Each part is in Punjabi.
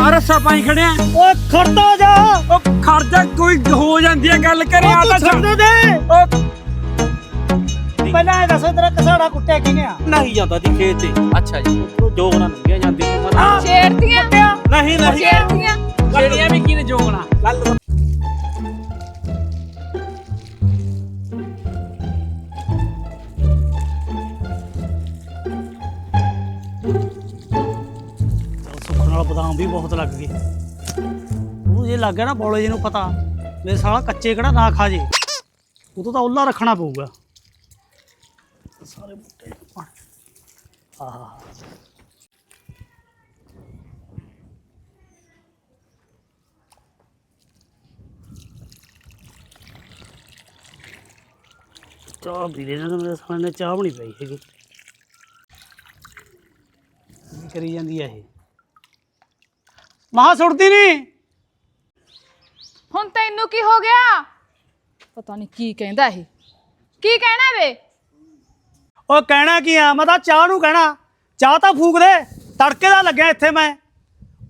ਆ ਰੱਸਾ ਪਾਈ ਖੜਿਆ। ਓਏ ਖੜਦਾ ਜਾ। ਉਹ ਖਰਚਾ ਕੋਈ ਹੋ ਜਾਂਦੀ ਹੈ ਗੱਲ ਕਰੇ ਆ ਤੂੰ ਛੱਡ ਦੇ। ਪਹਿਲਾਂ ਇਹ ਦੱਸ ਤੇਰਾ ਕਸਾੜਾ ਕੁੱਟਿਆ ਕਿਨੇ ਆ? ਨਹੀਂ ਜਾਂਦਾ ਦੀ ਖੇਤ ਤੇ। ਅੱਛਾ ਜੀ। ਜੋ ਲੰਘਿਆ ਜਾਂਦੀ ਨੂੰ ਮਨ ਹਾਂ। ਛੇੜਤੀਆਂ? ਨਹੀਂ ਨਹੀਂ। ਛੇੜਤੀਆਂ? ਜਿਹੜੀਆਂ ਵੀ ਕਿਨੇ ਜੋਗਣਾ? ਗੱਲ ਵੀ ਬਹੁਤ ਲੱਗ ਗਏ ਉਹ ਜੇ ਲੱਗ ਗਿਆ ਨਾ ਬੋਲੇ ਜੀ ਨੂੰ ਪਤਾ, ਮੇਰੇ ਸਾਲਾ ਕੱਚੇ ਕਿਹੜਾ ਨਾ ਖਾ ਜੇ। ਉਦੋਂ ਤਾਂ ਉੱਲਾ ਰੱਖਣਾ ਪਊਗਾ। ਸਾਰੇ ਬੂਟੇ ਆਹ। ਚਾਹ ਪੀ ਦੇ ਦੇ ਮੇਰੇ ਸਾਲੇ ਨੇ, ਚਾਹ ਬਣੀ ਪਈ ਹੈਗੀ। ਕੀ ਕਰੀ ਜਾਂਦੀ ਆ ਇਹ? ਮਹਾ ਸੁੱਟਦੀ ਨਹੀਂ। ਹੁਣ ਤੈਨੂੰ ਕੀ ਹੋ ਗਿਆ? ਪਤਾ ਨਹੀਂ ਕੀ ਕਹਿੰਦਾ ਇਹ। ਕੀ ਕਹਿਣਾ ਵੇ? ਉਹ ਕਹਿਣਾ ਕੀ ਆ? ਮੈਂ ਤਾਂ ਚਾਹ ਨੂੰ ਕਹਿਣਾ। ਚਾਹ ਤਾਂ ਫੂਕ ਦੇ। ਤੜਕੇ ਦਾ ਲੱਗਿਆ ਇੱਥੇ ਮੈਂ।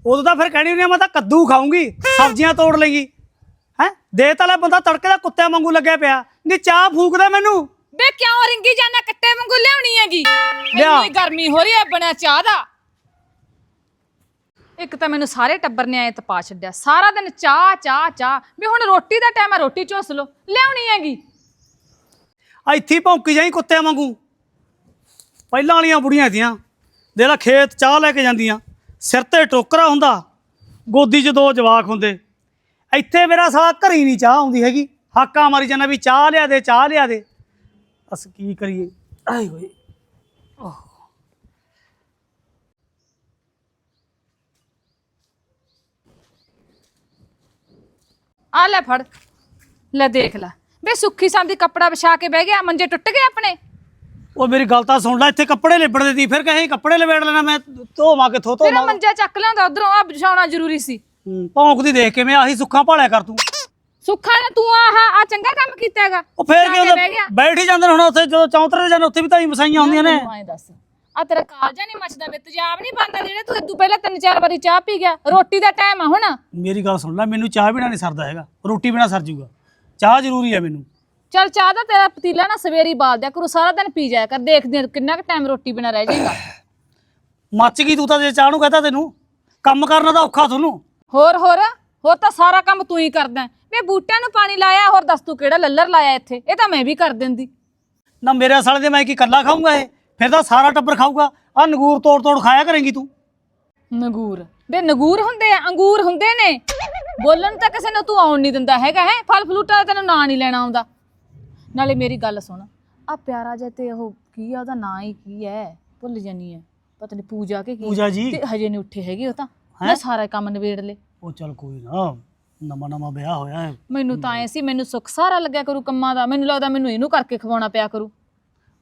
ਉਦੋਂ ਤਾਂ ਫਿਰ ਕਹਿਣੀ ਆ ਮੈਂ ਤਾਂ ਕੱਦੂ ਖਾਊਂਗੀ। ਸਬਜ਼ੀਆਂ ਤੋੜ ਲੇਗੀ ਹੈ? ਦੇ ਤਾਂ ਲੈ ਬੰਦਾ ਤੜਕੇ ਦਾ ਕੁੱਤਿਆਂ ਵਾਂਗੂ ਲੱਗਿਆ ਪਿਆ। ਨਹੀਂ ਚਾਹ ਫੂਕ ਦੇ ਮੈਨੂੰ। ਬੇ ਕਿਉਂ ਰਿੰਗੀ ਜਾਣਾ ਕੱਟੇ ਵਾਂਗੂ ਲਿਆਉਣੀ ਹੈਗੀ। ਇੰਨੀ ਗਰਮੀ ਹੋ ਰਹੀ ਹੈ ਬਣਾ ਚਾਹ ਦਾ। ਇੱਕ ਤਾਂ ਮੈਨੂੰ ਸਾਰੇ ਟੱਬਰ ਨੇ ਐ ਤਪਾ ਛੱਡਿਆ। ਸਾਰਾ ਦਿਨ ਚਾਹ ਚਾਹ ਚਾਹ। ਵੀ ਹੁਣ ਰੋਟੀ ਦਾ ਟਾਈਮ ਹੈ ਰੋਟੀ ਝੋਸ ਲੋ ਲਿਆਉਣੀ ਹੈਗੀ। ਆ ਇੱਥੇ ਹੀ ਭੌਂਕੀ ਜਾਈ ਕੁੱਤਿਆਂ ਵਾਂਗੂ। ਪਹਿਲਾਂ ਵਾਲੀਆਂ ਬੁੜੀਆਂ ਸੀਆਂ ਦੇ ਖੇਤ ਚਾਹ ਲੈ ਕੇ ਜਾਂਦੀਆਂ। ਸਿਰ ਤੇ ਟੋਕਰਾ ਹੁੰਦਾ। ਗੋਦੀ 'ਚ ਦੋ ਜਵਾਕ ਹੁੰਦੇ। ਇੱਥੇ ਮੇਰਾ ਸਾਲਾ ਘਰੀ ਨਹੀਂ ਚਾਹ ਆਉਂਦੀ ਹੈਗੀ। ਹਾਕਾਂ ਮਾਰੀ ਜਾਂਦਾ ਵੀ ਚਾਹ ਲਿਆ ਦੇ, ਚਾਹ ਲਿਆ ਦੇ। ਅਸ ਕੀ ਕਰੀਏ? ਆਏ ਹੋਏ। ਆ ਲੈ ਫੜ। ਲੈ ਦੇਖ ਲੈ। ਬੇ ਸੁੱਖੀ ਸੰਦੀ ਕੱਪੜਾ ਵਿਛਾ ਕੇ ਬਹਿ ਗਿਆ ਮੰਜੇ ਟੁੱਟ ਗਏ ਆਪਣੇ। ਉਹ ਮੇਰੀ ਗੱਲ ਤਾਂ ਸੁਣ ਲੈ ਇੱਥੇ ਕੱਪੜੇ ਲਿਬੜ ਦੇ ਦੀ ਫਿਰ ਕਹੇ ਕੱਪੜੇ ਲਵੇੜ ਲੈਣਾ ਮੈਂ ਧੋਵਾਂ ਕਿੱਥੋਂ ਤੇਰਾ ਧੋਵਾਂ ਮੰਜਾ ਚੱਕ ਲਿਆਂਦਾ ਉਧਰੋਂ ਆ ਵਿਛਾਉਣਾ ਜ਼ਰੂਰੀ ਸੀ। ਭੌਂਕਦੀ ਦੇਖ ਕੇ ਮੈਂ ਆਹੀ ਸੁੱਖਾਂ ਭਾਲਿਆ ਕਰ ਤੂੰ। ਸੁੱਖਾ ਨੇ ਤੂੰ ਆਹ ਆ ਚੰਗਾ ਕੰਮ ਕੀਤਾ ਹੈਗਾ। ਉਹ ਫੇਰ ਕੀ ਕੇ ਹੁੰਦਾ ਬਹਿ ਗਿਆ। ਬੈਠ ਹੀ ਜਾਂਦੇ ਨੇ ਹੁਣ ਉੱਥੇ ਜਦੋਂ ਚੌਂਤਰੇ ਤੇ ਜਾਂਦੇ ਉੱਥੇ ਵੀ ਤਾਂ ਹੀ ਮਸਾਈਆਂ ਹੁੰਦੀਆਂ ਨੇ। ਐਂ ਦੱਸ। ਆ ਤੇਰਾ ਕਾਲਜਾ ਨਹੀਂ ਮੱਚਦਾ ਵੇ ਤੇਜ਼ਾਬ ਨਹੀਂ ਬੰਦਾ ਜਿਹੜੇ ਤੂੰ ਇਦੋਂ ਪਹਿਲਾਂ ਤਿੰਨ ਚਾਰ ਵਾਰੀ ਚਾਹ ਪੀ ਗਿਆ। ਰੋਟੀ ਦਾ ਟਾਈਮ ਆ ਹੁਣ। ਮੇਰੀ ਗੱਲ ਸੁਣ ਲੈ ਮੈਨੂੰ ਚਾਹ ਬਿਨਾ ਨਹੀਂ ਸਰਦਾ ਹੈਗਾ। ਰੋਟੀ ਬਿਨਾ ਸਰ ਜੂਗਾ। ਚਾਹ ਜ਼ਰੂਰੀ ਹੈ ਮੈਨੂੰ। ਚੱਲ ਚਾਹ ਦਾ ਤੇਰਾ ਪਤੀਲਾ ਨਾ ਸਵੇਰੀ ਬਾਲ ਦਿਆ ਕਰੂ ਸਾਰਾ ਦਿਨ ਪੀ ਜਾਇਆ ਕਰ। ਦੇਖਦੇ ਆ ਕਿੰਨਾ ਕੁ ਟਾਈਮ ਰੋਟੀ ਬਿਨਾ ਰਹਿ ਜਾਏਗਾ ਮੱਚ ਗਈ ਤੂੰ ਤਾਂ ਜੇ ਚਾਹ ਨੂੰ ਕਹਤਾ ਤੈਨੂੰ। ਕੰਮ ਕਰਨਾ ਤਾਂ ਔਖਾ ਤੁਹਾਨੂੰ। ਹੋਰ ਹੋਰ ਹੋਰ ਤਾਂ ਸਾਰਾ ਕੰਮ ਤੂੰ ਹੀ ਕਰਦਾ। ਵੇ ਬੂਟਿਆਂ ਨੂੰ ਪਾਣੀ ਲਾਇਆ ਹੋਰ ਦੱਸ ਤੂੰ ਕਿਹੜਾ ਲੱਲਰ ਲਾਇਆ ਇੱਥੇ? ਇਹ ਤਾਂ ਮੈਂ ਵੀ ਕਰ ਦਿੰਦੀ। ਨਾ ਮੇਰੇ ਸਾਲੇ ਦੇ ਮੈਂ ਕੀ ਇਕੱਲਾ ਖਾਊਂਗਾ ਇਹ? ਫਿਰ ਤਾਂ ਸਾਰਾ ਟੱਬਰ ਖਾਊਗਾ। ਆ ਨਗੂਰ ਤੋੜ ਤੋੜ ਖਾਇਆ ਕਰੇਂਗੀ ਤੂੰ। ਨਗੂਰ? ਵੇ ਨਗੂਰ ਹੁੰਦੇ ਆ ਅੰਗੂਰ ਹੁੰਦੇ ਨੇ। ਬੋਲਣ ਤਾਂ ਕਿਸੇ ਨੂੰ ਤੂੰ ਆਉਣ ਨਹੀਂ ਦਿੰਦਾ ਹੈਗਾ ਹੈ? ਫਲ ਫਲੂਟਾਂ ਦਾ ਤੈਨੂੰ ਨਾਂ ਨਹੀਂ ਲੈਣਾ ਆਉਂਦਾ। ਨਾਲੇ ਮੇਰੀ ਗੱਲ ਸੁਣ ਆ ਪਿਆਰਾ ਜਿਹਾ ਤੇ ਉਹ ਕੀ ਆ ਉਹਦਾ ਨਾਂ ਹੀ ਕੀ ਹੈ ਭੁੱਲ ਜਾਨੀ ਹੈ ਪਤਾ ਨਹੀਂ ਪੂਜਾ ਕੇ ਕੀ ਪੂਜਾ ਜੀ। ਤੇ ਹਜੇ ਨਹੀਂ ਉੱਠੇ ਹੈਗੇ ਉਹ ਤਾਂ। ਮੈਂ ਸਾਰਾ ਕੰਮ ਨਿਬੇੜ ਲੇ ਉਹ ਚੱਲ ਕੋਈ ਨਾ ਨਵਾਂ ਨਵਾਂ ਵਿਆਹ ਹੋਇਆ ਹੈ। ਮੈਨੂੰ ਤਾਂ ਐ ਸੀ ਮੈਨੂੰ ਸੁੱਖ ਸਾਰਾ ਲੱਗਿਆ ਕਰੂ ਕੰਮਾਂ ਦਾ। ਮੈਨੂੰ ਲੱਗਦਾ ਮੈਨੂੰ ਇਹਨੂੰ ਕਰਕੇ ਖਵਾਉਣਾ ਪਿਆ ਕਰੂ।